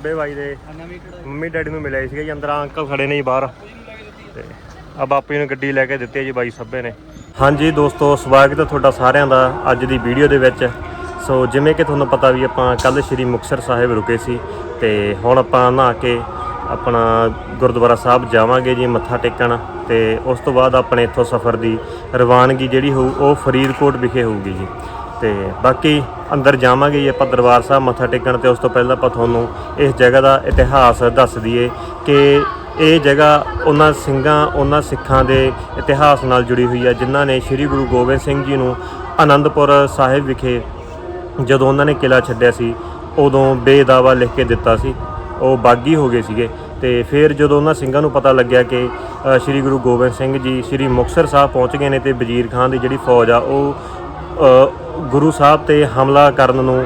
ਸੱਬੇ ਬਾਈ ਦੇ। Mummy daddy ਨੂੰ ਮਿਲਿਆ ਸੀਗਾ ਜੀ ਅੰਦਰ ਅੰਕਲ ਖੜੇ ਨੇ ਜੀ ਬਾਹਰ। ਤੇ ਆ ਬਾਪੂ ਜੀ ਨੂੰ ਗੱਡੀ ਲੈ ਕੇ ਦਿੱਤੀ ਹੈ ਜੀ ਬਾਈ ਸੱਬੇ ਨੇ। ਹਾਂਜੀ ਦੋਸਤੋ ਸਵਾਗਤ ਹੈ ਤੁਹਾਡਾ ਸਾਰਿਆਂ ਦਾ ਅੱਜ ਦੀ ਵੀਡੀਓ ਦੇ ਵਿੱਚ। ਸੋ ਜਿਵੇਂ ਕਿ ਤੁਹਾਨੂੰ ਪਤਾ ਵੀ ਆਪਾਂ ਕੱਲ ਸ਼੍ਰੀ ਮੁਕਤਸਰ ਸਾਹਿਬ ਰੁਕੇ ਸੀ ਤੇ ਹੁਣ ਆਪਾਂ ਨਹਾ ਕੇ ਆਪਣਾ ਗੁਰਦੁਆਰਾ ਸਾਹਿਬ ਜਾਵਾਂਗੇ ਜੀ ਮੱਥਾ ਟੇਕਣ। ਤੇ ਉਸ ਤੋਂ ਬਾਅਦ ਆਪਣੇ ਇੱਥੋਂ ਸਫ਼ਰ ਦੀ ਰਵਾਨਗੀ ਜਿਹੜੀ ਹੋਊ ਉਹ ਫਰੀਦਕੋਟ ਵਿਖੇ ਹੋਊਗੀ ਜੀ। ਤੇ ਬਾਕੀ ਅੰਦਰ ਜਾਵਾਂਗੇ ਆਪਾਂ ਦਰਬਾਰ ਸਾਹਿਬ ਮੱਥਾ ਟੇਕਣ ਤੇ ਉਸ ਤੋਂ ਪਹਿਲਾਂ ਆਪਾਂ ਤੁਹਾਨੂੰ ਇਸ ਜਗ੍ਹਾ ਦਾ ਇਤਿਹਾਸ ਦੱਸ ਦਈਏ ਕਿ ਇਹ ਜਗ੍ਹਾ ਉਹਨਾਂ ਸਿੰਘਾਂ, ਉਹਨਾਂ ਸਿੱਖਾਂ ਦੇ ਇਤਿਹਾਸ ਨਾਲ ਜੁੜੀ ਹੋਈ ਹੈ ਜਿਨ੍ਹਾਂ ਨੇ ਸ੍ਰੀ ਗੁਰੂ ਗੋਬਿੰਦ ਸਿੰਘ ਜੀ ਨੂੰ ਆਨੰਦਪੁਰ ਸਾਹਿਬ ਵਿਖੇ ਜਦੋਂ ਉਹਨਾਂ ਨੇ ਕਿਲਾ ਛੱਡਿਆ ਸੀ, ਉਦੋਂ ਬੇਦਾਵਾ ਲਿਖ ਕੇ ਦਿੱਤਾ ਸੀ। ਉਹ ਬਾਗੀ ਹੋ ਗਏ ਸੀਗੇ ਤੇ ਫਿਰ ਜਦੋਂ ਉਹਨਾਂ ਸਿੰਘਾਂ ਨੂੰ ਪਤਾ ਲੱਗਿਆ ਕਿ ਸ੍ਰੀ ਗੁਰੂ ਗੋਬਿੰਦ ਸਿੰਘ ਜੀ, ਸ੍ਰੀ ਮੁਕਤਸਰ ਸਾਹਿਬ ਪਹੁੰਚ ਗਏ ਨੇ ਤੇ ਵਜ਼ੀਰ ਖਾਨ ਦੀ ਜਿਹੜੀ ਫੌਜ ਆ, ਉਹ ਗੁਰੂ ਸਾਹਿਬ ਤੇ ਹਮਲਾ ਕਰਨ ਨੂੰ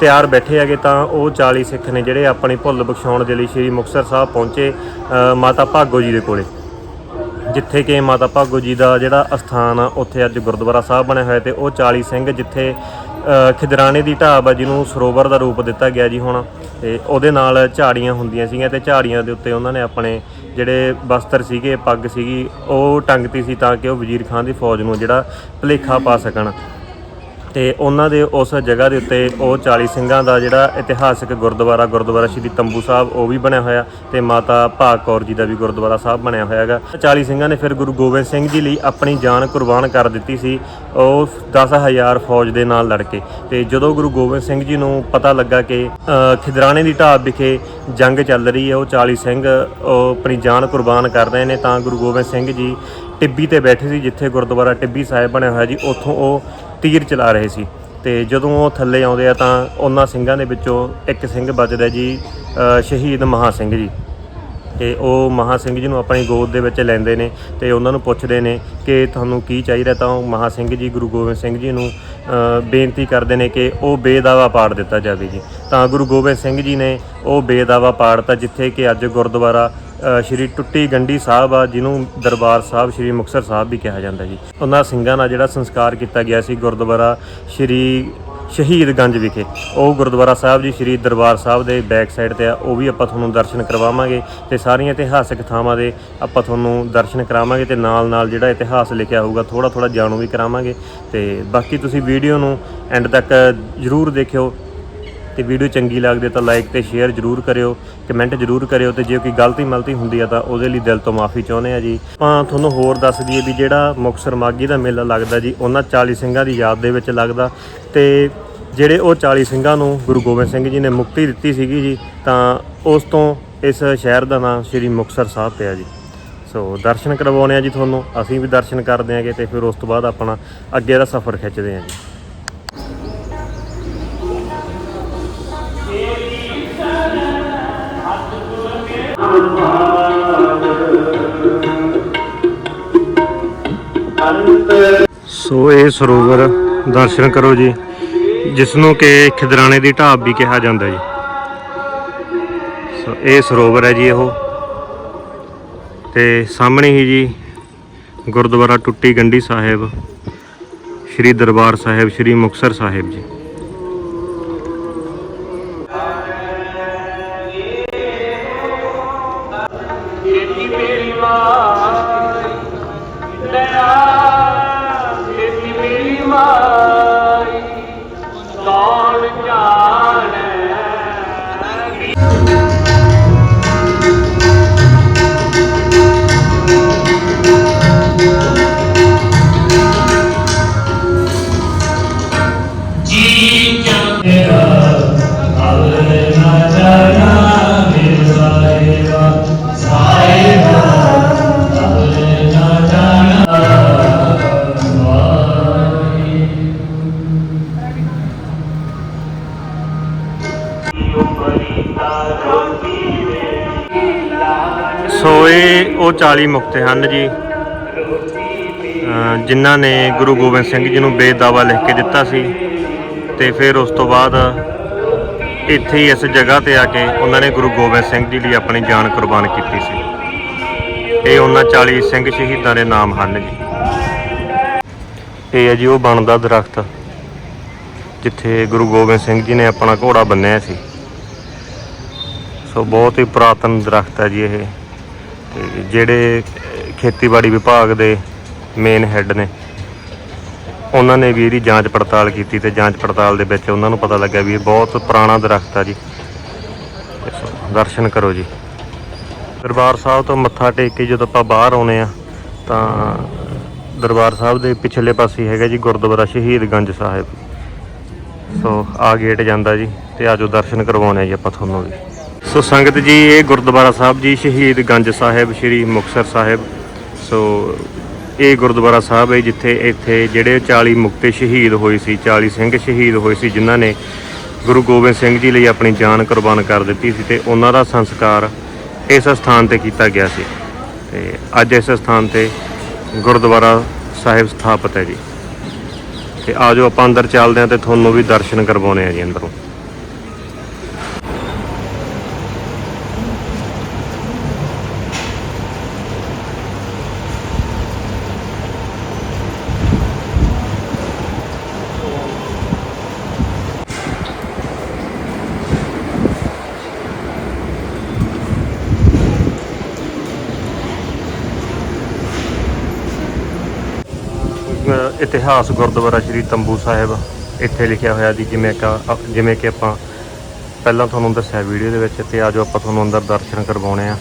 ਤਿਆਰ ਬੈਠੇ ਹੈਗੇ ਤਾਂ ਉਹ 40 ਸਿੱਖ ਨੇ ਜਿਹੜੇ ਆਪਣੀ ਭੁੱਲ ਬਖਸ਼ਾਉਣ ਦੇ ਲਈ ਸ੍ਰੀ ਮੁਕਤਸਰ ਸਾਹਿਬ ਪਹੁੰਚੇ ਮਾਤਾ ਭਾਗੋ ਜੀ ਦੇ ਕੋਲੇ, ਜਿੱਥੇ ਕਿ ਮਾਤਾ ਭਾਗੋ ਜੀ ਦਾ ਜਿਹੜਾ ਅਸਥਾਨ ਆ, ਉੱਥੇ ਅੱਜ ਗੁਰਦੁਆਰਾ ਸਾਹਿਬ ਬਣਿਆ ਹੋਇਆ ਤੇ ਉਹ 40 ਸਿੰਘ ਜਿੱਥੇ ਖਿਦਰਾਣੇ ਦੀ ਢਾਬ ਆ ਜਿਹਨੂੰ ਸਰੋਵਰ ਦਾ ਰੂਪ ਦਿੱਤਾ ਗਿਆ ਜੀ ਹੁਣ, ਤੇ ਉਹਦੇ ਨਾਲ ਝਾੜੀਆਂ ਹੁੰਦੀਆਂ ਸੀਗੀਆਂ ਤੇ ਝਾੜੀਆਂ ਦੇ ਉੱਤੇ ਉਹਨਾਂ ਨੇ ਆਪਣੇ ਜਿਹੜੇ ਵਸਤਰ ਸੀਗੇ, ਪੱਗ ਸੀਗੀ, ਉਹ ਟੰਗਤੀ ਸੀ ਤਾਂ ਕਿ ਉਹ ਵਜ਼ੀਰ ਖਾਨ ਦੀ ਫੌਜ ਨੂੰ ਜਿਹੜਾ ਭੁਲੇਖਾ ਪਾ ਸਕਣ। ਤੇ ਉਹਨਾਂ ਦੇ ਉਸ ਜਗ੍ਹਾ ਦੇ ਉੱਤੇ ਉਹ 40 ਸਿੰਘਾਂ ਦਾ ਜਿਹੜਾ ਇਤਿਹਾਸਿਕ ਗੁਰਦੁਆਰਾ ਗੁਰਦੁਆਰਾ ਸ਼੍ਰੀ ਤੰਬੂ ਸਾਹਿਬ, ਉਹ ਵੀ ਬਣਿਆ ਹੋਇਆ ਤੇ ਮਾਤਾ ਭਾਗ ਕੌਰ ਜੀ ਦਾ ਵੀ ਗੁਰਦੁਆਰਾ ਸਾਹਿਬ ਬਣਿਆ ਹੋਇਆ ਹੈਗਾ। 40 ਸਿੰਘਾਂ ਨੇ ਫਿਰ ਗੁਰੂ ਗੋਬਿੰਦ ਸਿੰਘ ਜੀ ਲਈ ਆਪਣੀ ਜਾਨ ਕੁਰਬਾਨ ਕਰ ਦਿੱਤੀ ਸੀ, ਉਹ 10000 ਫੌਜ ਦੇ ਨਾਲ ਲੜ ਕੇ ਤੇ ਜਦੋਂ ਗੁਰੂ ਗੋਬਿੰਦ ਸਿੰਘ ਜੀ ਨੂੰ ਪਤਾ ਲੱਗਾ ਕਿ ਖਿਦਰਾਣੇ ਦੀ ਢਾਬ ਵਿਖੇ ਜੰਗ ਚੱਲ ਰਹੀ ਹੈ, ਉਹ 40 ਸਿੰਘ, ਉਹ ਆਪਣੀ ਜਾਨ ਕੁਰਬਾਨ ਕਰ ਰਹੇ ਨੇ, ਤਾਂ ਗੁਰੂ ਗੋਬਿੰਦ ਸਿੰਘ ਜੀ ਟਿੱਬੀ ਤੇ ਬੈਠੇ ਸੀ, ਜਿੱਥੇ ਗੁਰਦੁਆਰਾ ਟਿੱਬੀ ਸਾਹਿਬ ਬਣਿਆ ਹੋਇਆ ਜੀ, ਉੱਥੋਂ ਉਹ ਤੀਰ ਚਲਾ ਰਹੇ ਸੀ। ਤੇ ਜਦੋਂ ਉਹ ਥੱਲੇ ਆਉਂਦੇ ਆ ਤਾਂ ਉਹਨਾਂ ਸਿੰਘਾਂ ਦੇ ਵਿੱਚੋਂ ਇੱਕ ਸਿੰਘ ਬਚਦਾ ਜੀ ਸ਼ਹੀਦ ਮਹਾ ਸਿੰਘ ਜੀ। ਤੇ ਉਹ ਮਹਾ ਸਿੰਘ ਜੀ ਨੂੰ ਆਪਣੀ ਗੋਦ ਦੇ ਵਿੱਚ ਲੈਂਦੇ ਨੇ ਤੇ ਉਹਨਾਂ ਨੂੰ ਪੁੱਛਦੇ ਨੇ ਕਿ ਤੁਹਾਨੂੰ ਕੀ ਚਾਹੀਦਾ ਤਾਂ ਉਹ ਮਹਾ ਸਿੰਘ ਜੀ, ਗੁਰੂ ਗੋਬਿੰਦ ਸਿੰਘ ਜੀ ਨੂੰ ਬੇਨਤੀ ਕਰਦੇ ਨੇ ਕਿ ਉਹ ਬੇਦਾਵਾ ਪਾੜ ਦਿੱਤਾ ਜਾਵੇ ਜੀ। ਤਾਂ ਗੁਰੂ ਗੋਬਿੰਦ ਸਿੰਘ ਜੀ ਨੇ ਉਹ ਬੇਦਾਵਾ ਪਾੜਤਾ ਜਿੱਥੇ ਕਿ ਅੱਜ ਗੁਰਦੁਆਰਾ ਸ਼੍ਰੀ ਟੁੱਟੀ ਗੰਢੀ ਸਾਹਿਬ ਆ, ਜਿਹਨੂੰ ਦਰਬਾਰ ਸਾਹਿਬ ਸ਼੍ਰੀ ਮੁਕਤਸਰ ਸਾਹਿਬ ਵੀ ਕਿਹਾ ਜਾਂਦਾ ਜੀ। ਉਹਨਾਂ ਸਿੰਘਾਂ ਦਾ ਜਿਹੜਾ ਸੰਸਕਾਰ ਕੀਤਾ ਗਿਆ ਸੀ ਗੁਰਦੁਆਰਾ ਸ਼੍ਰੀ ਸ਼ਹੀਦਗੰਜ ਵਿਖੇ। ਉਹ ਗੁਰਦੁਆਰਾ ਸਾਹਿਬ ਜੀ, ਸ਼੍ਰੀ ਦਰਬਾਰ ਸਾਹਿਬ ਦੇ ਬੈਕ ਸਾਈਡ ਤੇ ਆ, ਉਹ ਵੀ ਆਪਾਂ ਤੁਹਾਨੂੰ ਦਰਸ਼ਨ ਕਰਵਾਵਾਂਗੇ ਤੇ ਸਾਰੀਆਂ ਇਤਿਹਾਸਕ ਥਾਵਾਂ ਦੇ ਆਪਾਂ ਤੁਹਾਨੂੰ ਦਰਸ਼ਨ ਕਰਾਵਾਂਗੇ ਤੇ ਨਾਲ ਨਾਲ ਜਿਹੜਾ ਇਤਿਹਾਸ ਲਿਖਿਆ ਹੋਊਗਾ ਥੋੜਾ ਥੋੜਾ ਜਾਣੂ ਵੀ ਕਰਾਵਾਂਗੇ। ਤੇ ਬਾਕੀ ਤੁਸੀਂ ਵੀਡੀਓ ਨੂੰ ਐਂਡ ਤੱਕ ਜਰੂਰ ਦੇਖਿਓ ਤੇ ਵੀਡੀਓ ਚੰਗੀ ਲੱਗਦੀ ਤਾਂ ਲਾਈਕ ਤੇ ਸ਼ੇਅਰ ਜਰੂਰ ਕਰਿਓ। ਕਮੈਂਟ ਜਰੂਰ ਕਰਿਓ ਤੇ ਜੇ ਕੋਈ ਗਲਤੀ ਮਲਤੀ ਹੁੰਦੀ ਆ ਤਾਂ ਉਹਦੇ ਲਈ ਦਿਲ ਤੋਂ ਮਾਫੀ ਚਾਹੁੰਦੇ ਆ ਜੀ। ਆਪਾਂ ਤੁਹਾਨੂੰ ਹੋਰ ਦੱਸ ਦਈਏ ਵੀ ਜਿਹੜਾ ਮੁਕਤਸਰ ਮਾਗੀ ਦਾ ਮੇਲਾ ਲੱਗਦਾ ਜੀ, ਉਹਨਾਂ 40 ਸਿੰਘਾਂ ਦੀ ਯਾਦ ਦੇ ਵਿੱਚ ਲੱਗਦਾ। ਤੇ ਜਿਹੜੇ ਉਹ 40 ਸਿੰਘਾਂ ਨੂੰ ਗੁਰੂ ਗੋਬਿੰਦ ਸਿੰਘ ਜੀ ਨੇ ਮੁਕਤੀ ਦਿੱਤੀ ਸੀਗੀ ਜੀ, ਤਾਂ ਉਸ ਤੋਂ ਇਸ ਸ਼ਹਿਰ ਦਾ ਨਾਮ ਸ੍ਰੀ ਮੁਕਤਸਰ ਸਾਹਿਬ ਪਿਆ ਜੀ। ਸੋ ਦਰਸ਼ਨ ਕਰਵਾਉਣੇ ਆ ਜੀ ਤੁਹਾਨੂੰ, ਅਸੀਂ ਵੀ ਦਰਸ਼ਨ ਕਰਦੇ ਆਂਗੇ ਤੇ ਫਿਰ ਉਸ ਤੋਂ ਬਾਅਦ ਆਪਣਾ ਅੱਗੇ ਦਾ ਸਫ਼ਰ ਖਿੱਚਦੇ ਆਂ ਜੀ। ਸੋ ਇਹ ਸਰੋਵਰ ਦਰਸ਼ਨ ਕਰੋ ਜੀ ਜਿਸ ਨੂੰ ਕਿ ਖਿਦਰਾਣੇ ਦੀ ਢਾਬ ਵੀ ਕਿਹਾ ਜਾਂਦਾ ਜੀ। ਸੋ ਇਹ ਸਰੋਵਰ ਹੈ ਜੀ ਉਹ ਤੇ ਸਾਹਮਣੇ ਹੀ ਜੀ ਗੁਰਦੁਆਰਾ ਟੁੱਟੀ ਗੰਢੀ ਸਾਹਿਬ, ਸ੍ਰੀ ਦਰਬਾਰ ਸਾਹਿਬ, ਸ੍ਰੀ ਮੁਕਤਸਰ ਸਾਹਿਬ ਜੀ। ਮੇਰੀ। ਮਾਈ ਸੋ ਇਹ ਉਹ 40 ਮੁਕਤੇ ਹਨ ਜੀ। ਜਿਨ੍ਹਾਂ ਨੇ ਗੁਰੂ ਗੋਬਿੰਦ ਸਿੰਘ ਜੀ ਨੂੰ ਬੇਦਾਵਾ ਲਿਖ ਕੇ ਦਿੱਤਾ ਸੀ ਤੇ ਫਿਰ ਉਸ ਤੋਂ ਬਾਅਦ ਇੱਥੇ ਹੀ ਇਸ ਜਗ੍ਹਾ ਤੇ ਆ ਕੇ ਉਹਨਾਂ ਨੇ ਗੁਰੂ ਗੋਬਿੰਦ ਸਿੰਘ ਜੀ ਲਈ ਆਪਣੀ ਜਾਨ ਕੁਰਬਾਨ ਕੀਤੀ ਸੀ। ਇਹ ਉਹਨਾਂ 40 ਸਿੰਘ ਸ਼ਹੀਦਾਂ ਦੇ ਨਾਮ ਹਨ ਜੀ। ਇਹ ਹੈ ਜੀ, ਉਹ ਬਣਦਾ ਦਰਖਤ ਜਿੱਥੇ ਗੁਰੂ ਗੋਬਿੰਦ ਸਿੰਘ ਜੀ ਨੇ ਆਪਣਾ ਘੋੜਾ ਬੰਨਿਆ ਸੀ। ਸੋ ਬਹੁਤ ਹੀ ਪੁਰਾਤਨ ਦਰਖਤ ਹੈ ਜੀ ਇਹ। ਤੇ ਜਿਹੜੇ ਖੇਤੀਬਾੜੀ ਵਿਭਾਗ ਦੇ ਮੇਨ ਹੈੱਡ ਨੇ, ਉਹਨਾਂ ਨੇ ਵੀ ਇਹਦੀ ਜਾਂਚ ਪੜਤਾਲ ਕੀਤੀ ਤੇ ਜਾਂਚ ਪੜਤਾਲ ਦੇ ਵਿੱਚ ਉਹਨਾਂ ਨੂੰ ਪਤਾ ਲੱਗਿਆ ਵੀ ਇਹ ਬਹੁਤ ਪੁਰਾਣਾ ਦਰਖਤ ਆ ਜੀ। ਦਰਸ਼ਨ ਕਰੋ ਜੀ। ਦਰਬਾਰ ਸਾਹਿਬ ਤੋਂ ਮੱਥਾ ਟੇਕ ਕੇ ਜਦੋਂ ਆਪਾਂ ਬਾਹਰ ਆਉਨੇ ਆ, ਤਾਂ ਦਰਬਾਰ ਸਾਹਿਬ ਦੇ ਪਿਛਲੇ ਪਾਸੇ ਹੈਗਾ ਜੀ ਗੁਰਦੁਆਰਾ ਸ਼ਹੀਦਗੰਜ ਸਾਹਿਬ। ਸੋ ਆ ਗੇਟ ਜਾਂਦਾ ਜੀ ਤੇ ਆਜੋ ਦਰਸ਼ਨ ਕਰਵਾਉਣੇ ਆ ਜੀ ਆਪਾਂ ਤੁਹਾਨੂੰ ਵੀ। ਸੋ ਸੰਗਤ ਜੀ, ਇਹ ਗੁਰਦੁਆਰਾ ਸਾਹਿਬ ਜੀ, ਸ਼ਹੀਦ ਗੰਜ ਸਾਹਿਬ, ਸ੍ਰੀ ਮੁਕਤਸਰ ਸਾਹਿਬ। ਸੋ ਇਹ ਗੁਰਦੁਆਰਾ ਸਾਹਿਬ ਹੈ ਜਿੱਥੇ ਇੱਥੇ ਜਿਹੜੇ 40 ਮੁਕਤੇ ਸ਼ਹੀਦ ਹੋਏ ਸੀ 40 ਸਿੰਘ ਸ਼ਹੀਦ ਹੋਏ ਸੀ, ਜਿਨ੍ਹਾਂ ਨੇ ਗੁਰੂ ਗੋਬਿੰਦ ਸਿੰਘ ਜੀ ਲਈ ਆਪਣੀ ਜਾਨ ਕੁਰਬਾਨ ਕਰ ਦਿੱਤੀ ਸੀ ਤੇ ਉਹਨਾਂ ਦਾ ਸੰਸਕਾਰ ਇਸ ਸਥਾਨ ਤੇ ਕੀਤਾ ਗਿਆ ਸੀ। ਤੇ ਅੱਜ ਇਸ ਸਥਾਨ ਤੇ ਗੁਰਦੁਆਰਾ ਸਾਹਿਬ ਸਥਾਪਿਤ ਹੈ ਜੀ। ਤੇ ਆਜੋ ਆਪਾਂ ਅੰਦਰ ਚੱਲਦੇ ਹਾਂ ਤੇ ਤੁਹਾਨੂੰ ਵੀ ਦਰਸ਼ਨ ਕਰਵਾਉਣੇ ਆ ਜੀ ਅੰਦਰੋਂ। ਇਤਿਹਾਸ ਗੁਰਦੁਆਰਾ ਸ੍ਰੀ ਤੰਬੂ ਸਾਹਿਬ ਇੱਥੇ ਲਿਖਿਆ ਹੋਇਆ ਜੀ, ਜਿਵੇਂ ਕਿ ਜਿਵੇਂ ਕਿ ਆਪਾਂ ਪਹਿਲਾਂ ਤੁਹਾਨੂੰ ਦੱਸਿਆ ਵੀਡੀਓ ਦੇ ਵਿੱਚ ਤੇ ਆਜੋ ਆਪਾਂ ਤੁਹਾਨੂੰ ਅੰਦਰ ਦਰਸ਼ਨ ਕਰਵਾਉਣੇ ਆ।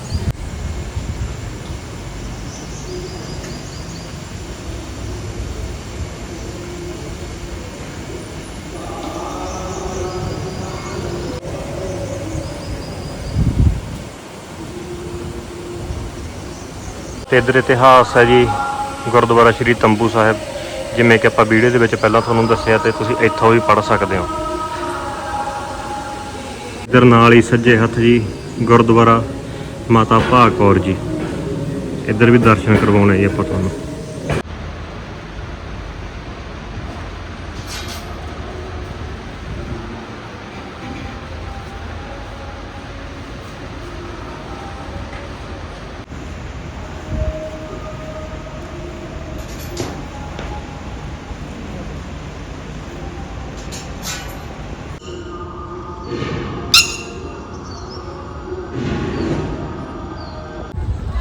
ਤੇ ਇੱਧਰ ਇਤਿਹਾਸ ਹੈ ਜੀ, ਗੁਰਦੁਆਰਾ ਸ੍ਰੀ ਤੰਬੂ ਸਾਹਿਬ। ਜਿਵੇਂ ਕਿ ਆਪਾਂ ਵੀਡੀਓ ਦੇ ਵਿੱਚ ਪਹਿਲਾਂ ਤੁਹਾਨੂੰ ਦੱਸਿਆ ਤੇ ਤੁਸੀਂ ਇੱਥੋਂ ਵੀ ਪੜ ਸਕਦੇ ਹੋ। ਇੱਧਰ ਨਾਲ ਹੀ ਸੱਜੇ ਹੱਥ ਜੀ ਗੁਰਦੁਆਰਾ ਮਾਤਾ ਭਾਗ ਕੌਰ ਜੀ। ਇੱਧਰ ਵੀ ਦਰਸ਼ਨ ਕਰਵਾਉਣੇ ਜੀ ਆਪਾਂ ਤੁਹਾਨੂੰ।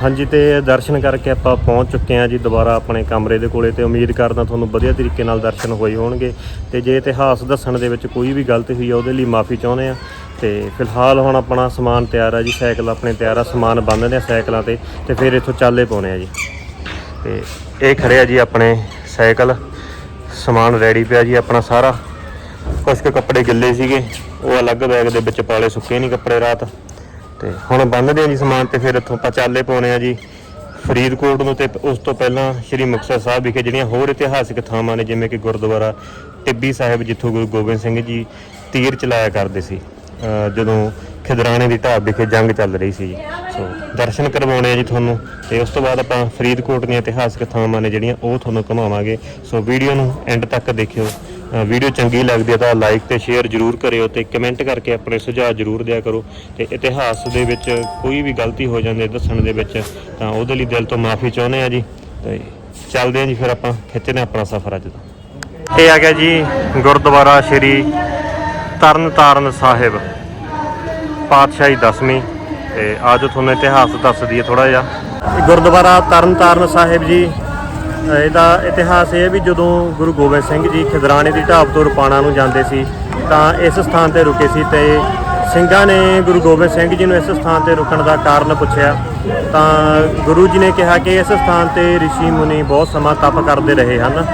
ਹਾਂਜੀ, ਤੇ ਦਰਸ਼ਨ ਕਰਕੇ ਆਪਾਂ ਪਹੁੰਚ ਚੁੱਕੇ ਹਾਂ ਜੀ ਦੁਬਾਰਾ ਆਪਣੇ ਕਮਰੇ ਦੇ ਕੋਲੇ, ਤੇ ਉਮੀਦ ਕਰਦਾ ਤੁਹਾਨੂੰ ਵਧੀਆ ਤਰੀਕੇ ਨਾਲ ਦਰਸ਼ਨ ਹੋਏ ਹੋਣਗੇ। ਤੇ ਜੇ ਇਤਿਹਾਸ ਦੱਸਣ ਦੇ ਵਿੱਚ ਕੋਈ ਵੀ ਗਲਤੀ ਹੋਈ ਆ, ਉਹਦੇ ਲਈ ਮਾਫੀ ਚਾਹੁੰਦੇ ਆ ਤੇ ਫਿਲਹਾਲ ਹੁਣ ਆਪਣਾ ਸਮਾਨ ਤਿਆਰ ਆ ਜੀ, ਸਾਈਕਲ ਆਪਣੇ ਤਿਆਰ ਆ, ਸਮਾਨ ਬੰਨ੍ਹਦੇ ਆ ਸਾਈਕਲਾਂ ਤੇ ਤੇ ਫਿਰ ਇੱਥੋਂ ਚੱਲੇ ਪਾਉਣੇ ਆ ਜੀ। ਤੇ ਇਹ ਖੜੇ ਆ ਜੀ ਆਪਣੇ ਸਾਈਕਲ, ਸਮਾਨ ਰੈਡੀ ਪਿਆ ਜੀ ਆਪਣਾ ਸਾਰਾ। ਕੁਝ ਕੁ ਕੱਪੜੇ ਗਿੱਲੇ ਸੀਗੇ, ਉਹ ਅਲੱਗ ਬੈਗ ਦੇ ਵਿੱਚ ਪਾਲੇ ਸੁੱਕੇ ਨਹੀਂ ਕੱਪੜੇ ਰਾਤ। ਤੇ ਹੁਣ ਬੰਨ੍ਹਦੇ ਆ ਜੀ ਸਮਾਨ ਤੇ ਫਿਰ ਇੱਥੋਂ ਆਪਾਂ ਚਾਲੇ ਪਾਉਣੇ ਆ ਜੀ। ਫਰੀਦਕੋਟ ਨੂੰ ਤੇ ਉਸ ਤੋਂ ਪਹਿਲਾਂ ਸ੍ਰੀ ਮੁਕਤਸਰ ਸਾਹਿਬ ਵਿਖੇ ਜਿਹੜੀਆਂ ਹੋਰ ਇਤਿਹਾਸਿਕ ਥਾਵਾਂ ਨੇ, ਜਿਵੇਂ ਕਿ ਗੁਰਦੁਆਰਾ ਟਿੱਬੀ ਸਾਹਿਬ, ਜਿੱਥੋਂ ਗੁਰੂ ਗੋਬਿੰਦ ਸਿੰਘ ਜੀ ਤੀਰ ਚਲਾਇਆ ਕਰਦੇ ਸੀ ਜਦੋਂ ਖਿਦਰਾਣੇ ਦੀ ਢਾਬ ਵਿਖੇ ਜੰਗ ਚੱਲ ਰਹੀ ਸੀ ਸੋ ਦਰਸ਼ਨ ਕਰਵਾਉਣੇ ਆ ਜੀ ਤੁਹਾਨੂੰ ਤੇ ਉਸ ਤੋਂ ਬਾਅਦ ਆਪਾਂ ਫਰੀਦਕੋਟ ਦੀਆਂ ਇਤਿਹਾਸਿਕ ਥਾਵਾਂ ਨੇ ਜਿਹੜੀਆਂ ਉਹ ਤੁਹਾਨੂੰ ਘੁਮਾਵਾਂਗੇ। ਸੋ ਵੀਡੀਓ ਨੂੰ ਐਂਡ ਤੱਕ ਦੇਖਿਓ। ਵੀਡੀਓ ਚੰਗੀ ਲੱਗਦੀ ਹੈ ਤਾਂ ਲਾਈਕ ਤੇ ਸ਼ੇਅਰ ਜਰੂਰ ਕਰਿਓ ਤੇ ਕਮੈਂਟ ਕਰਕੇ ਆਪਣੇ ਸੁਝਾਅ ਜਰੂਰ ਦਿਆ ਕਰੋ ਤੇ ਇਤਿਹਾਸ ਦੇ ਵਿੱਚ ਕੋਈ ਵੀ ਗਲਤੀ ਹੋ ਜਾਂਦੀ ਹੈ ਦੱਸਣ ਦੇ ਵਿੱਚ, ਤਾਂ ਉਹਦੇ ਲਈ ਦਿਲ ਤੋਂ ਮਾਫੀ ਚਾਹੁੰਦੇ ਆ ਜੀ ਤੇ ਚੱਲਦੇ ਆ ਜੀ ਫਿਰ ਆਪਾਂ, ਖਿੱਚਦੇ ਹਾਂ ਆਪਣਾ ਸਫ਼ਰ ਅੱਜ ਦਾ। ਇਹ ਆ ਗਿਆ ਜੀ ਗੁਰਦੁਆਰਾ ਸ਼੍ਰੀ ਤਰਨਤਾਰਨ ਸਾਹਿਬ, ਪਾਤਸ਼ਾਹੀ ਦਸਵੀਂ, ਤੇ ਆਜੋ ਤੁਹਾਨੂੰ ਇਤਿਹਾਸ ਦੱਸ ਦਈਏ ਥੋੜਾ ਜਿਹਾ। ਗੁਰਦੁਆਰਾ ਤਰਨਤਾਰਨ ਸਾਹਿਬ ਜੀ ਇਹਦਾ ਇਤਿਹਾਸ ਇਹ ਹੈ ਵੀ ਜਦੋਂ ਗੁਰੂ ਗੋਬਿੰਦ ਸਿੰਘ ਜੀ ਖਿਦਰਾਣੇ ਦੀ ਢਾਬ ਤੋਂ ਰੁਪਾਣਾ ਨੂੰ ਜਾਂਦੇ ਸੀ, ਤਾਂ ਇਸ ਸਥਾਨ ਤੇ ਰੁਕੇ ਸੀ ਤੇ ਸਿੰਘਾਂ ਨੇ ਗੁਰੂ ਗੋਬਿੰਦ ਸਿੰਘ ਜੀ ਨੂੰ ਇਸ ਸਥਾਨ ਤੇ ਰੁਕਣ ਦਾ ਕਾਰਨ ਪੁੱਛਿਆ। ਤਾਂ ਗੁਰੂ ਜੀ ਨੇ ਕਿਹਾ ਕਿ ਇਸ ਸਥਾਨ ਤੇ ઋષਿ ਮੁਨੀ ਬਹੁਤ ਸਮਾਂ ਤਪ ਕਰਦੇ ਰਹੇ ਹਨ।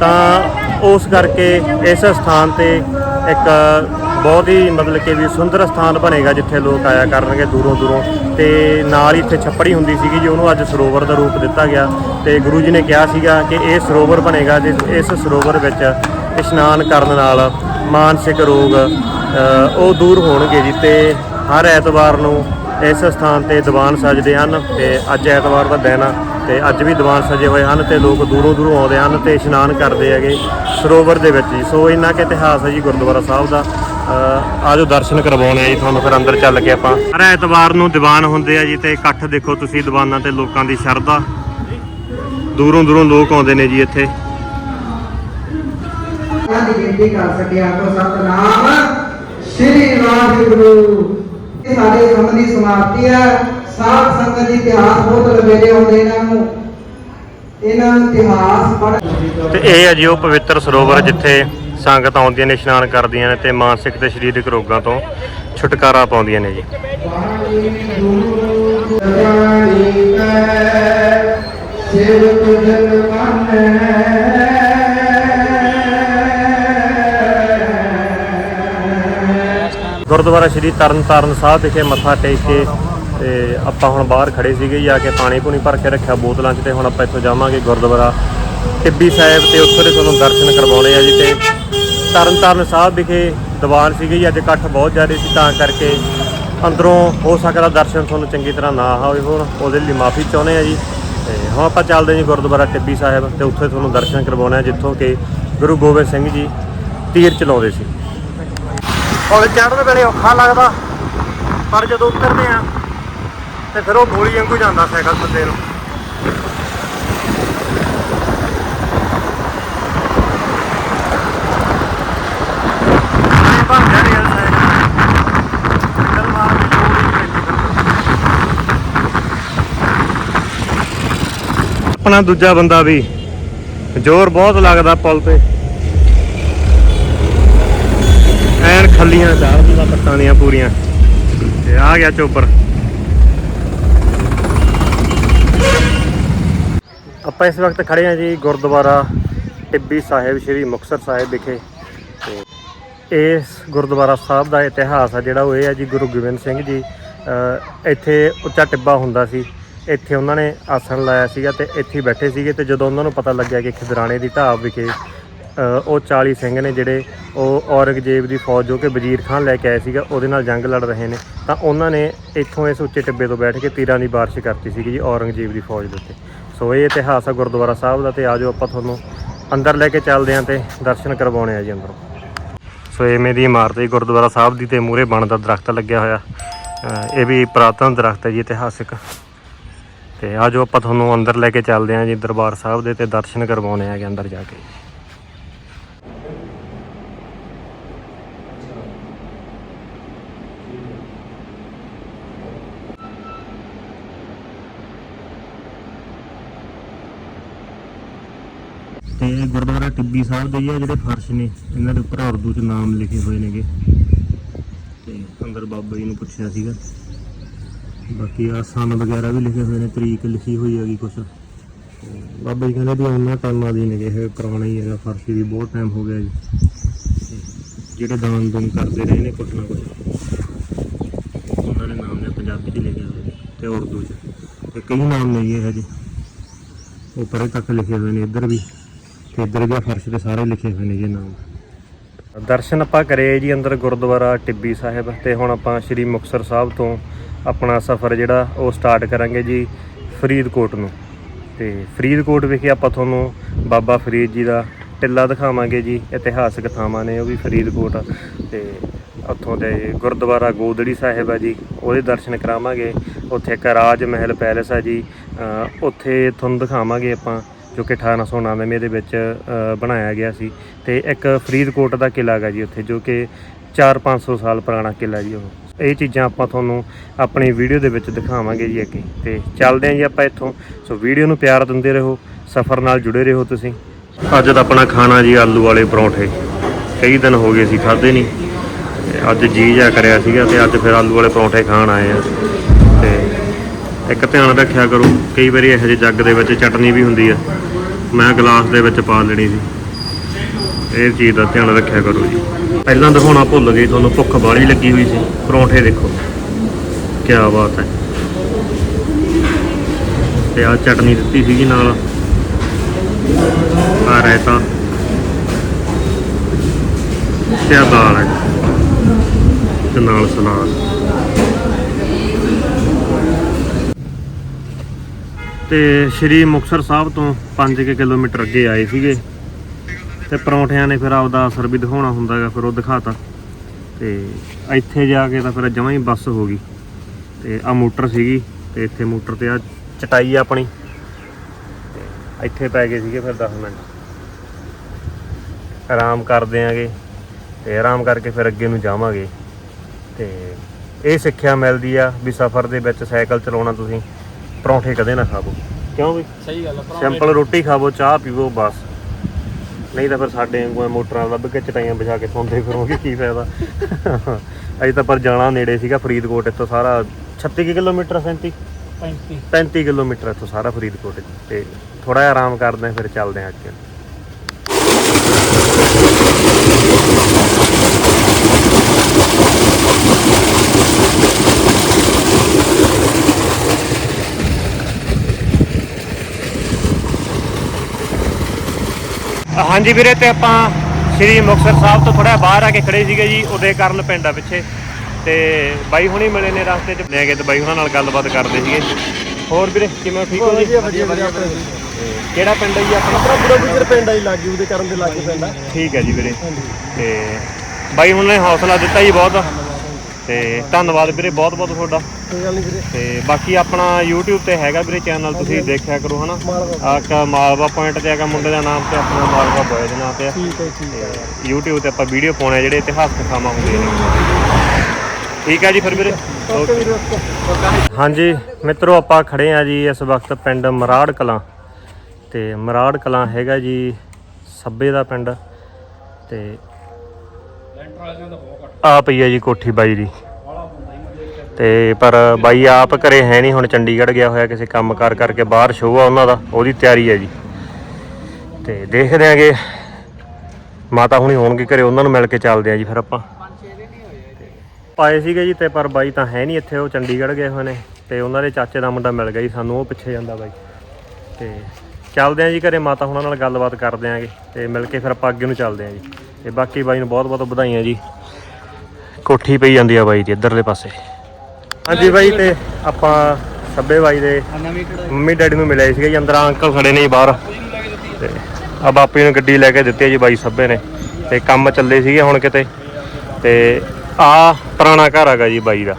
ਤਾਂ ਉਸ ਕਰਕੇ ਇਸ ਸਥਾਨ ਤੇ ਇੱਕ ਬਹੁਤ ਹੀ ਮਤਲਬ ਕਿ ਵੀ ਸੁੰਦਰ ਸਥਾਨ ਬਣੇਗਾ, ਜਿੱਥੇ ਲੋਕ ਆਇਆ ਕਰਨਗੇ ਦੂਰੋਂ ਦੂਰੋਂ। ਤੇ ਨਾਲ ਹੀ ਇੱਥੇ ਛੱਪੜੀ ਹੁੰਦੀ ਸੀਗੀ ਜੀ, ਉਹਨੂੰ ਅੱਜ ਸਰੋਵਰ ਦਾ ਰੂਪ ਦਿੱਤਾ ਗਿਆ ਤੇ ਗੁਰੂ ਜੀ ਨੇ ਕਿਹਾ ਸੀਗਾ ਕਿ ਇਹ ਸਰੋਵਰ ਬਣੇਗਾ ਜਿਸ, ਇਸ ਸਰੋਵਰ ਵਿੱਚ ਇਸ਼ਨਾਨ ਕਰਨ ਨਾਲ ਮਾਨਸਿਕ ਰੋਗ ਉਹ ਦੂਰ ਹੋਣਗੇ ਜੀ ਤੇ ਹਰ ਐਤਵਾਰ ਨੂੰ ਇਸ ਸਥਾਨ ਤੇ ਦੀਵਾਨ ਸਜਦੇ ਹਨ ਤੇ ਅੱਜ ਐਤਵਾਰ ਦਾ ਦਿਨ ਆ ਤੇ ਅੱਜ ਵੀ ਦੀਵਾਨ ਸਜੇ ਹੋਏ ਹਨ ਤੇ ਲੋਕ ਦੂਰੋਂ ਦੂਰੋਂ ਆਉਂਦੇ ਹਨ ਤੇ ਇਸ਼ਨਾਨ ਕਰਦੇ ਹੈਗੇ ਸਰੋਵਰ ਦੇ ਵਿੱਚ ਜੀ। ਸੋ ਇੰਨਾ ਕਿ ਇਤਿਹਾਸ ਹੈ ਜੀ ਗੁਰਦੁਆਰਾ ਸਾਹਿਬ ਦਾ। ਆਜੋ ਦਰਸ਼ਨ ਕਰਵਾਉਣੇ ਆ ਜੀ ਤੁਹਾਨੂੰ ਫਿਰ ਅੰਦਰ ਚੱਲ ਕੇ ਆਪਾਂ। ਹਰ ਐਤਵਾਰ ਨੂੰ ਦੀਵਾਨ ਹੁੰਦੇ ਆ ਜੀ ਤੇ ਇਕੱਠ ਦੇਖੋ ਤੁਸੀਂ ਦੀਵਾਨਾਂ ਤੇ ਲੋਕਾਂ ਦੀ ਸ਼ਰਧਾ। ਦੂਰੋਂ ਦੂਰੋਂ ਲੋਕ ਆਉਂਦੇ ਨੇ ਜੀ ਇੱਥੇ। ਦੀ ਬੇਨਤੀ ਕਰ ਸਕਿਆ ਤਾਂ ਸਤਨਾਮ ਸ੍ਰੀ ਵਾਹਿਗੁਰੂ। ਇਹ ਸਾਡੇ ਕੰਮ ਦੀ ਸਮਾਪਤੀ ਹੈ। ਸਾਧ ਸੰਗਤ ਦੀ ਇਤਿਹਾਸ ਬਹੁਤ ਲਵੇਲੇ ਆਉਂਦੇ ਇਹਨਾਂ ਨੂੰ। ਇਹਨਾਂ ਨੂੰ ਇਤਿਹਾਸ ਪੜ੍ਹ ਤੇ ਇਹ ਹੈ ਜੀ ਉਹ ਪਵਿੱਤਰ ਸਰੋਵਰ ਜਿੱਥੇ ਸੰਗਤ ਆਉਂਦੀਆਂ ਨੇ, ਇਸ਼ਨਾਨ ਕਰਦੀਆਂ ਨੇ ਤੇ ਮਾਨਸਿਕ ਤੇ ਸਰੀਰਕ ਰੋਗਾਂ ਤੋਂ ਛੁਟਕਾਰਾ ਪਾਉਂਦੀਆਂ ਨੇ ਜੀ। ਗੁਰਦੁਆਰਾ ਸ਼੍ਰੀ ਤਰਨਤਾਰਨ ਸਾਹਿਬ ਵਿਖੇ ਮੱਥਾ ਟੇਕ ਕੇ ਤੇ ਆਪਾਂ ਹੁਣ ਬਾਹਰ ਖੜੇ ਸੀਗੇ ਜੀ, ਆ ਕੇ ਪਾਣੀ ਪੂਣੀ ਭਰ ਕੇ ਰੱਖਿਆ ਬੋਤਲਾਂ 'ਚ ਤੇ ਹੁਣ ਆਪਾਂ ਇੱਥੋਂ ਜਾਵਾਂਗੇ ਗੁਰਦੁਆਰਾ ਟਿੱਬੀ ਸਾਹਿਬ ਤੇ ਉੱਥੇ ਦੇ ਤੁਹਾਨੂੰ ਦਰਸ਼ਨ ਕਰਵਾਉਣੇ ਆ ਜੀ ਤੇ ਤਰਨਤਾਰਨ ਸਾਹਿਬ ਵਿਖੇ ਦੀਵਾਰ ਸੀਗੀ ਜੀ, ਅੱਜ ਇਕੱਠ ਬਹੁਤ ਜ਼ਿਆਦਾ ਸੀ, ਤਾਂ ਕਰਕੇ ਅੰਦਰੋਂ ਹੋ ਸਕਦਾ ਦਰਸ਼ਨ ਤੁਹਾਨੂੰ ਚੰਗੀ ਤਰ੍ਹਾਂ ਨਾ ਹੋਵੇ। ਹੁਣ ਉਹਦੇ ਲਈ ਮਾਫੀ ਚਾਹੁੰਦੇ ਆ ਜੀ। ਤੇ ਹੁਣ ਆਪਾਂ ਚੱਲਦੇ ਜੀ ਗੁਰਦੁਆਰਾ ਟਿੱਬੀ ਸਾਹਿਬ ਤੇ ਉੱਥੇ ਤੁਹਾਨੂੰ ਦਰਸ਼ਨ ਕਰਵਾਉਣੇ ਆ, ਜਿੱਥੋਂ ਕਿ ਗੁਰੂ ਗੋਬਿੰਦ ਸਿੰਘ ਜੀ ਤੀਰ ਚਲਾਉਂਦੇ ਸੀ। ਹੌਲੀ ਚੜ੍ਹਨ ਵੇਲੇ ਔਖਾ ਲੱਗਦਾ, ਪਰ ਜਦੋਂ ਉਤਰਦੇ ਆ ਤੇ ਫਿਰ ਉਹ ਗੋਲੀ ਵਾਂਗੂ ਜਾਂਦਾ ਸਾਈਕਲ ਥੱਲੇ ਨੂੰ ਐਂ ਭਰ ਜਾਣੀ ਆ ਸਾਈਕਲ। ਸਾਈਕਲ ਮਾਰਨ ਦੀ ਲੋੜ ਹੀ ਨਹੀਂ ਪੈਂਦੀ। ਆਪਣਾ ਦੂਜਾ ਬੰਦਾ ਵੀ ਜ਼ੋਰ ਬਹੁਤ ਲੱਗਦਾ ਪੁਲ ਤੇ। ਐਨ ਖੱਲੀਆਂ ਚਾਰ ਦਿੰਦਾ ਪੱਟਾਂ ਦੀਆਂ ਪੂਰੀਆਂ। ਤੇ ਆ ਗਿਆ ਚੋਪਰ। ਆਪਾਂ ਇਸ ਵਕਤ ਖੜੇ ਹਾਂ ਜੀ ਗੁਰਦੁਆਰਾ ਟਿੱਬੀ ਸਾਹਿਬ, ਸ੍ਰੀ ਮੁਕਤਸਰ ਸਾਹਿਬ ਵਿਖੇ। ਤੇ ਇਸ ਗੁਰਦੁਆਰਾ ਸਾਹਿਬ ਦਾ ਇਤਿਹਾਸ ਆ ਜਿਹੜਾ ਉਹ ਇਹ ਹੈ ਜੀ ਗੁਰੂ ਗੋਬਿੰਦ ਸਿੰਘ ਜੀ ਇੱਥੇ ਉੱਚਾ ਟਿੱਬਾ ਹੁੰਦਾ ਸੀ। ਇੱਥੇ ਉਹਨਾਂ ਨੇ ਆਸਣ ਲਾਇਆ ਸੀਗਾ ਤੇ ਇੱਥੇ ਬੈਠੇ ਸੀਗੇ ਤੇ ਜਦੋਂ ਉਹਨਾਂ ਨੂੰ ਪਤਾ ਲੱਗਿਆ ਕਿ ਖਿਦਰਾਣੇ ਦੀ ਢਾਬ ਵਿਖੇ ਉਹ 40 ਸਿੰਘ ਨੇ ਜਿਹੜੇ ਉਹ ਔਰੰਗਜ਼ੇਬ ਦੀ ਫੌਜ ਜੋ ਕਿ ਵਜ਼ੀਰ ਖਾਨ ਲੈ ਕੇ ਆਇਆ ਸੀਗਾ, ਉਹਦੇ ਨਾਲ ਜੰਗ ਲੜ ਰਹੇ ਨੇ। ਤਾਂ ਉਹਨਾਂ ਨੇ ਇੱਥੋਂ ਇਸ ਉੱਚੇ ਟਿੱਬੇ ਤੋਂ ਬੈਠ ਕੇ ਤੀਰਾਂ ਦੀ ਬਾਰਿਸ਼ ਕਰਤੀ ਸੀਗੀ ਜੀ ਔਰੰਗਜ਼ੇਬ ਦੀ ਫੌਜ ਦੇ ਉੱਤੇ। ਸੋ ਇਹ ਇਤਿਹਾਸ ਆ ਗੁਰਦੁਆਰਾ ਸਾਹਿਬ ਦਾ ਤੇ ਆਜੋ ਆਪਾਂ ਤੁਹਾਨੂੰ ਅੰਦਰ ਲੈ ਕੇ ਚੱਲਦੇ ਆਂ ਤੇ ਦਰਸ਼ਨ ਕਰਵਾਉਣੇ ਆ ਜੀ ਅੰਦਰੋਂ। ਸੋ ਐਵੇਂ ਦੀ ਇਮਾਰਤ ਹੈ ਗੁਰਦੁਆਰਾ ਸਾਹਿਬ ਦੀ ਤੇ ਮੂਰੇ ਬਣਦਾ ਦਰਖਤ ਲੱਗਿਆ ਹੋਇਆ। ਇਹ ਵੀ ਪ੍ਰਾਤਨ ਦਰਖਤ ਹੈ ਜੀ ਇਤਿਹਾਸਿਕ। ਤੇ ਆਜੋ ਆਪਾਂ ਤੁਹਾਨੂੰ ਅੰਦਰ ਲੈ ਕੇ ਚੱਲਦੇ ਆਂ ਜੀ ਦਰਬਾਰ ਸਾਹਿਬ ਦੇ ਤੇ ਦਰਸ਼ਨ ਕਰਵਾਉਣੇ ਆਗੇ ਅੰਦਰ ਜਾ ਕੇ। ਤੇ ਗੁਰਦੁਆਰਾ ਟਿੱਬੀ ਸਾਹਿਬ ਦੇ ਹੀ ਆ ਜਿਹੜੇ ਫਰਸ਼ ਨੇ, ਇਹਨਾਂ ਦੇ ਉੱਪਰ ਉਰਦੂ ਚ ਨਾਮ ਲਿਖੇ ਹੋਏ ਨੇਗੇ। ਤੇ ਅੰਦਰ ਬਾਬਾ ਜੀ ਨੂੰ ਪੁੱਛਿਆ ਸੀਗਾ। ਬਾਕੀ ਆ ਸਨ ਵਗੈਰਾ ਵੀ ਲਿਖੇ ਹੋਏ ਨੇ, ਤਰੀਕ ਲਿਖੀ ਹੋਈ ਹੈਗੀ ਕੁਛ। ਬਾਬਾ ਜੀ ਕਹਿੰਦੇ ਵੀ ਉਹਨਾਂ ਟਾਈਮਾਂ ਦੀ ਨੇਗੇ ਇਹ ਪੁਰਾਣਾ ਹੀ ਹੈਗਾ, ਫਰਸ਼ੀ ਵੀ ਬਹੁਤ ਟਾਈਮ ਹੋ ਗਿਆ ਜੀ। ਜਿਹੜੇ ਦਾਨ ਦੂਨ ਕਰਦੇ ਰਹੇ ਨੇ ਕੁਛ ਨਾ ਕੁਛ। ਉਹਨਾਂ ਦੇ ਨਾਮ ਨੇ ਪੰਜਾਬੀ ਚ ਲਿਖਿਆ ਹੋਇਆ ਨੇ ਤੇ ਉਰਦੂ ਚ। ਤੇ ਕਈ ਨਾਮ ਨੇ ਜੀ ਇਹ ਜੀ ਉਹ ਪਰੇ ਤੱਕ ਲਿਖੇ ਹੋਏ ਨੇ, ਇੱਧਰ ਵੀ। ਤੇ ਇੱਧਰ ਵੀ ਆਹ ਫਰਸ਼ ਤੇ ਸਾਰੇ ਲਿਖੇ ਹੋਏ ਨੇ ਜੀ ਨਾਮ। ਦਰਸ਼ਨ ਆਪਾਂ ਕਰੇ ਜੀ ਅੰਦਰ ਗੁਰਦੁਆਰਾ ਟਿੱਬੀ ਸਾਹਿਬ ਤੇ ਹੁਣ ਆਪਾਂ ਸ੍ਰੀ ਮੁਕਤਸਰ ਸਾਹਿਬ ਤੋਂ ਆਪਣਾ ਸਫ਼ਰ ਜਿਹੜਾ ਉਹ ਸਟਾਰਟ ਕਰਾਂਗੇ ਜੀ ਫਰੀਦਕੋਟ ਨੂੰ। ਤੇ ਫਰੀਦਕੋਟ ਵਿਖੇ ਆਪਾਂ ਤੁਹਾਨੂੰ ਬਾਬਾ ਫਰੀਦ ਜੀ ਦਾ ਟਿੱਲਾ ਦਿਖਾਵਾਂਗੇ ਜੀ, ਇਤਿਹਾਸਕ ਥਾਵਾਂ ਨੇ ਉਹ ਵੀ ਫਰੀਦਕੋਟ। ਤੇ ਉੱਥੋਂ ਦੇ ਗੁਰਦੁਆਰਾ ਗੋਦੜੀ ਸਾਹਿਬ ਹੈ ਜੀ, ਉਹਦੇ ਦਰਸ਼ਨ ਕਰਾਵਾਂਗੇ। ਉੱਥੇ ਇੱਕ ਰਾਜ ਮਹਿਲ ਪੈਲੇਸ ਹੈ ਜੀ ਉੱਥੇ ਤੁਹਾਨੂੰ ਦਿਖਾਵਾਂਗੇ ਆਪਾਂ ਜੋ ਕਿ 1899 ਦੇ ਵਿੱਚ ਬਣਾਇਆ ਗਿਆ ਸੀ। ਤੇ ਇੱਕ ਫਰੀਦਕੋਟ ਦਾ ਕਿਲਾ ਹੈਗਾ ਜੀ ਉੱਥੇ, ਜੋ ਕਿ 4-500 ਸਾਲ ਪੁਰਾਣਾ ਕਿਲਾ ਜੀ ਉਹ। ਇਹ ਚੀਜ਼ਾਂ ਆਪਾਂ ਤੁਹਾਨੂੰ ਆਪਣੀ ਵੀਡੀਓ ਦੇ ਵਿੱਚ ਦਿਖਾਵਾਂਗੇ ਜੀ ਅੱਗੇ। ਤੇ ਚੱਲਦੇ ਆਂ ਜੀ ਆਪਾਂ ਇੱਥੋਂ। ਸੋ ਵੀਡੀਓ ਨੂੰ ਪਿਆਰ ਦਿੰਦੇ ਰਹੋ, ਸਫ਼ਰ ਨਾਲ ਜੁੜੇ ਰਹੋ ਤੁਸੀਂ। ਅੱਜ ਦਾ ਆਪਣਾ ਖਾਣਾ ਜੀ ਆਲੂ ਵਾਲੇ ਪਰੌਂਠੇ। ਕਈ ਦਿਨ ਹੋ ਗਏ ਸੀ ਖਾਦੇ ਨਹੀਂ। ਅੱਜ ਜੀ ਜਾ ਕਰਿਆ ਸੀਗਾ ਤੇ ਅੱਜ ਫਿਰ ਆਲੂ ਵਾਲੇ ਪਰੌਂਠੇ ਖਾਣ ਆਏ ਆ। ਇੱਕ ਧਿਆਨ ਰੱਖਿਆ ਕਰੋ, ਕਈ ਵਾਰੀ ਇਹੋ ਜਿਹੇ ਜੱਗ ਦੇ ਵਿੱਚ ਚਟਨੀ ਵੀ ਹੁੰਦੀ ਹੈ ਮੈਂ ਗਲਾਸ ਦੇ ਵਿੱਚ ਪਾ ਲੈਣੀ ਸੀ। ਇਹ ਚੀਜ਼ ਦਾ ਧਿਆਨ ਰੱਖਿਆ ਕਰੋ ਜੀ। ਪਹਿਲਾਂ ਦਿਖਾਉਣਾ ਭੁੱਲ ਗਈ ਤੁਹਾਨੂੰ ਭੁੱਖ ਬਾਹਲੀ ਲੱਗੀ ਹੋਈ ਸੀ। ਪਰੌਂਠੇ ਦੇਖੋ ਕੀ ਬਾਤ ਹੈ। ਤੇ ਆ ਚਟਨੀ ਦਿੱਤੀ ਸੀਗੀ ਨਾਲ। ਆ ਰਾਇਤਾ। ਤੇ ਆ ਦਾਲ ਹੈ। ਤੇ ਨਾਲ ਸਲਾਦ। ਤੇ ਸ਼੍ਰੀ ਮੁਕਤਸਰ ਸਾਹਿਬ ਤੋਂ 5 ਕਿਲੋਮੀਟਰ ਅੱਗੇ ਆਏ ਸੀਗੇ। ਤੇ ਪਰੌਂਠਿਆਂ ਨੇ ਫਿਰ ਆਪਦਾ ਅਸਰ ਵੀ ਦਿਖਾਉਣਾ ਹੁੰਦਾ ਹੈਗਾ, ਫਿਰ ਉਹ ਦਿਖਾਤਾ। ਤੇ ਇੱਥੇ ਜਾ ਕੇ ਤਾਂ ਫਿਰ ਜਮਾਂ ਹੀ ਬੱਸ ਹੋ ਗਈ। ਤੇ ਆ ਮੋਟਰ ਸੀਗੀ ਤੇ ਇੱਥੇ ਮੋਟਰ ਤੇ ਆ ਚਟਾਈ ਆਪਣੀ। ਇੱਥੇ ਪੈ ਗਏ ਸੀਗੇ ਫਿਰ 10 ਮਿੰਟ। ਆਰਾਮ ਕਰਦੇ ਆਂਗੇ ਤੇ ਆਰਾਮ ਕਰਕੇ ਫਿਰ ਅੱਗੇ ਨੂੰ ਜਾਵਾਂਗੇ। ਤੇ ਇਹ ਸਿੱਖਿਆ ਮਿਲਦੀ ਆ ਵੀ ਸਫ਼ਰ ਦੇ ਵਿੱਚ ਸਾਈਕਲ ਚਲਾਉਣਾ ਤੁਸੀਂ। ਪਰੌਂਠੇ ਕਦੇ ਨਾ ਖਾਵੋ। ਕਿਉਂ ਵੀ? ਸਹੀ ਗੱਲ ਆ ਸਿੰਪਲ ਰੋਟੀ ਖਾਵੋ ਚਾਹ ਪੀਵੋ ਬਸ। ਨਹੀਂ ਤਾਂ ਫਿਰ ਸਾਡੇ ਵਾਂਗੂ ਮੋਟਰਾਂ ਲੱਭ ਕੇ ਚਟਾਈਆਂ ਵਿਛਾ ਕੇ ਸੌਂਦੇ ਫਿਰੋਗੇ ਕੀ ਫਾਇਦਾ? ਅਜੇ ਤਾਂ ਪਰ ਜਾਣਾ ਨੇੜੇ ਸੀਗਾ ਫਰੀਦਕੋਟ ਇੱਥੋਂ ਸਾਰਾ 36 ਕੁ ਕਿਲੋਮੀਟਰ 37 35 35 ਕਿਲੋਮੀਟਰ ਇੱਥੋਂ ਸਾਰਾ ਫਰੀਦਕੋਟ ਤੇ ਥੋੜਾ ਜਿਹਾ ਆਰਾਮ ਕਰਦੇ ਫਿਰ ਚੱਲਦੇ ਹਾਂ ਅੱਗੇ। ਹਾਂਜੀ ਵੀਰੇ ਤੇ ਆਪਾਂ ਸ੍ਰੀ ਮੁਕਤਸਰ ਸਾਹਿਬ ਤੋਂ ਥੋੜਾ ਬਾਹਰ ਆ ਕੇ ਖੜੇ ਸੀਗੇ ਜੀ ਉਦੇ ਕਰਨ ਪਿੰਡ ਆ ਪਿੱਛੇ। ਤੇ ਬਾਈ ਹੁਣੀ ਮਿਲੇ ਨੇ ਰਸਤੇ 'ਚ। ਲੈ ਗਏ ਤੇ ਬਾਈ ਹੁਣਾਂ ਨਾਲ ਗੱਲਬਾਤ ਕਰਦੇ ਸੀਗੇ। ਹੋਰ ਵੀਰੇ ਕਿਵੇਂ ਠੀਕ ਹੋ ਜੀ? ਵਧੀਆ ਵਧੀਆ ਕਿਹੜਾ ਪਿੰਡ ਹੈ ਜੀ ਆਪਣਾ? ਆਪਣਾ ਬੁੜਾ ਗੁਜਰ ਪਿੰਡ ਆਈ ਲੱਗੀ ਉਹਦੇ ਕਰਨ ਦੇ ਲਾਗੇ ਪਿੰਡ ਆ। ਠੀਕ ਹੈ ਜੀ ਵੀਰੇ। ਤੇ ਬਾਈ ਹੁਣ ਨੇ ਹੌਸਲਾ ਦਿੱਤਾ ਜੀ ਬਹੁਤ। ਤੇ ਧੰਨਵਾਦ ਵੀਰੇ ਬਹੁਤ ਬਹੁਤ ਤੁਹਾਡਾ। ਕੋਈ ਗੱਲ ਨਹੀਂ ਵੀਰੇ। ਤੇ ਬਾਕੀ ਆਪਣਾ YouTube ਤੇ ਹੈਗਾ ਵੀਰੇ ਚੈਨਲ ਤੁਸੀਂ ਦੇਖਿਆ ਕਰੋ ਹਨਾ। ਮਾਲਵਾ। ਆਹ ਕਾ ਮਾਲਵਾ ਪੁਆਇੰਟ ਤੇ ਹੈਗਾ ਮੁੰਡੇ ਦਾ ਨਾਮ ਤੇ ਆਪਣਾ ਮਾਲਵਾ ਬੋਏ ਦੇ ਨਾਮ ਤੇ ਆ। ਠੀਕ ਹੈ ਠੀਕ ਹੈ। YouTube ਤੇ ਆਪਾਂ ਵੀਡੀਓ ਪਾਉਣੇ ਜਿਹੜੇ ਇਤਿਹਾਸਕ ਥਾਵਾਂ ਹੁੰਦੀਆਂ ਨੇ। ਠੀਕ ਹੈ ਜੀ ਫਿਰ ਵੀਰੇ। ਓਕੇ ਵੀਰੇ ਓਕੇ। ਹਾਂਜੀ ਮਿੱਤਰੋ ਆਪਾਂ ਖੜੇ ਆ ਜੀ ਇਸ ਵਕਤ ਪਿੰਡ ਮਰਾੜ ਕਲਾਂ। ਤੇ ਮਰਾੜ ਕਲਾਂ ਹੈਗਾ ਜੀ ਸੱਬੇ ਦਾ ਪਿੰਡ। ਤੇ ਆ ਪਈ ਹੈ ਜੀ ਕੋਠੀ ਬਾਈ ਦੀ। ਤੇ ਪਰ ਬਾਈ ਆਪ ਘਰੇ ਹੈ ਨਹੀਂ, ਹੁਣ ਚੰਡੀਗੜ੍ਹ ਗਿਆ ਹੋਇਆ, ਕਿਸੇ ਕੰਮ ਕਾਰ ਕਰਕੇ ਬਾਹਰ ਸ਼ੋਅ ਆ ਉਹਨਾਂ ਦਾ, ਉਹਦੀ ਤਿਆਰੀ ਹੈ ਜੀ। ਤੇ ਦੇਖਦੇ ਆਂਗੇ, ਮਾਤਾ ਹੁਣੀ ਹੋਣਗੇ ਘਰੇ, ਉਹਨਾਂ ਨੂੰ ਮਿਲ ਕੇ ਚੱਲਦੇ ਆ ਜੀ ਫਿਰ ਆਪਾਂ। ਪਾਏ ਸੀਗੇ ਜੀ ਤੇ ਪਰ ਬਾਈ ਤਾਂ ਹੈ ਨਹੀਂ ਇੱਥੇ, ਉਹ ਚੰਡੀਗੜ੍ਹ ਗਏ ਹੋਏ ਨੇ, ਤੇ ਉਹਨਾਂ ਦੇ ਚਾਚੇ ਦਾ ਮੁੰਡਾ ਮਿਲ ਗਿਆ ਜੀ ਸਾਨੂੰ, ਉਹ ਪਿੱਛੇ ਜਾਂਦਾ ਬਾਈ। ਤੇ ਚੱਲਦੇ ਆਂ ਜੀ ਘਰੇ, ਮਾਤਾ ਹੁਣਾਂ ਨਾਲ ਗੱਲਬਾਤ ਕਰਦੇ ਆਂਗੇ ਤੇ ਮਿਲ ਕੇ ਫਿਰ ਆਪਾਂ ਅੱਗੇ ਨੂੰ ਚੱਲਦੇ ਆਂ ਜੀ। ਤੇ ਬਾਕੀ ਬਾਈ ਨੂੰ ਬਹੁਤ ਬਹੁਤ ਵਧਾਈਆਂ ਜੀ। ਕੋਠੀ ਪਈ ਜਾਂਦੀ ਆ ਬਾਈ ਦੀ, ਇੱਧਰਲੇ ਪਾਸੇ। ਹਾਂਜੀ ਬਾਈ ਤੇ ਆਪਾਂ ਸੱਬੇ ਬਾਈ ਦੇ ਮੰਮੀ ਡੈਡੀ ਨੂੰ ਮਿਲੇ ਸੀਗੇ ਜੀ, ਅੰਦਰ ਅੰਕਲ ਖੜੇ ਨੇ ਜੀ ਬਾਹਰ। ਤੇ ਆ ਬਾਪੀ ਨੂੰ ਗੱਡੀ ਲੈ ਕੇ ਦਿੱਤੀ ਹੈ ਜੀ ਬਾਈ ਸੱਬੇ ਨੇ। ਤੇ ਕੰਮ ਚੱਲੇ ਸੀਗੇ ਹੁਣ ਕਿਤੇ। ਤੇ ਆ ਪੁਰਾਣਾ ਘਰ ਹੈਗਾ ਜੀ ਬਾਈ ਦਾ।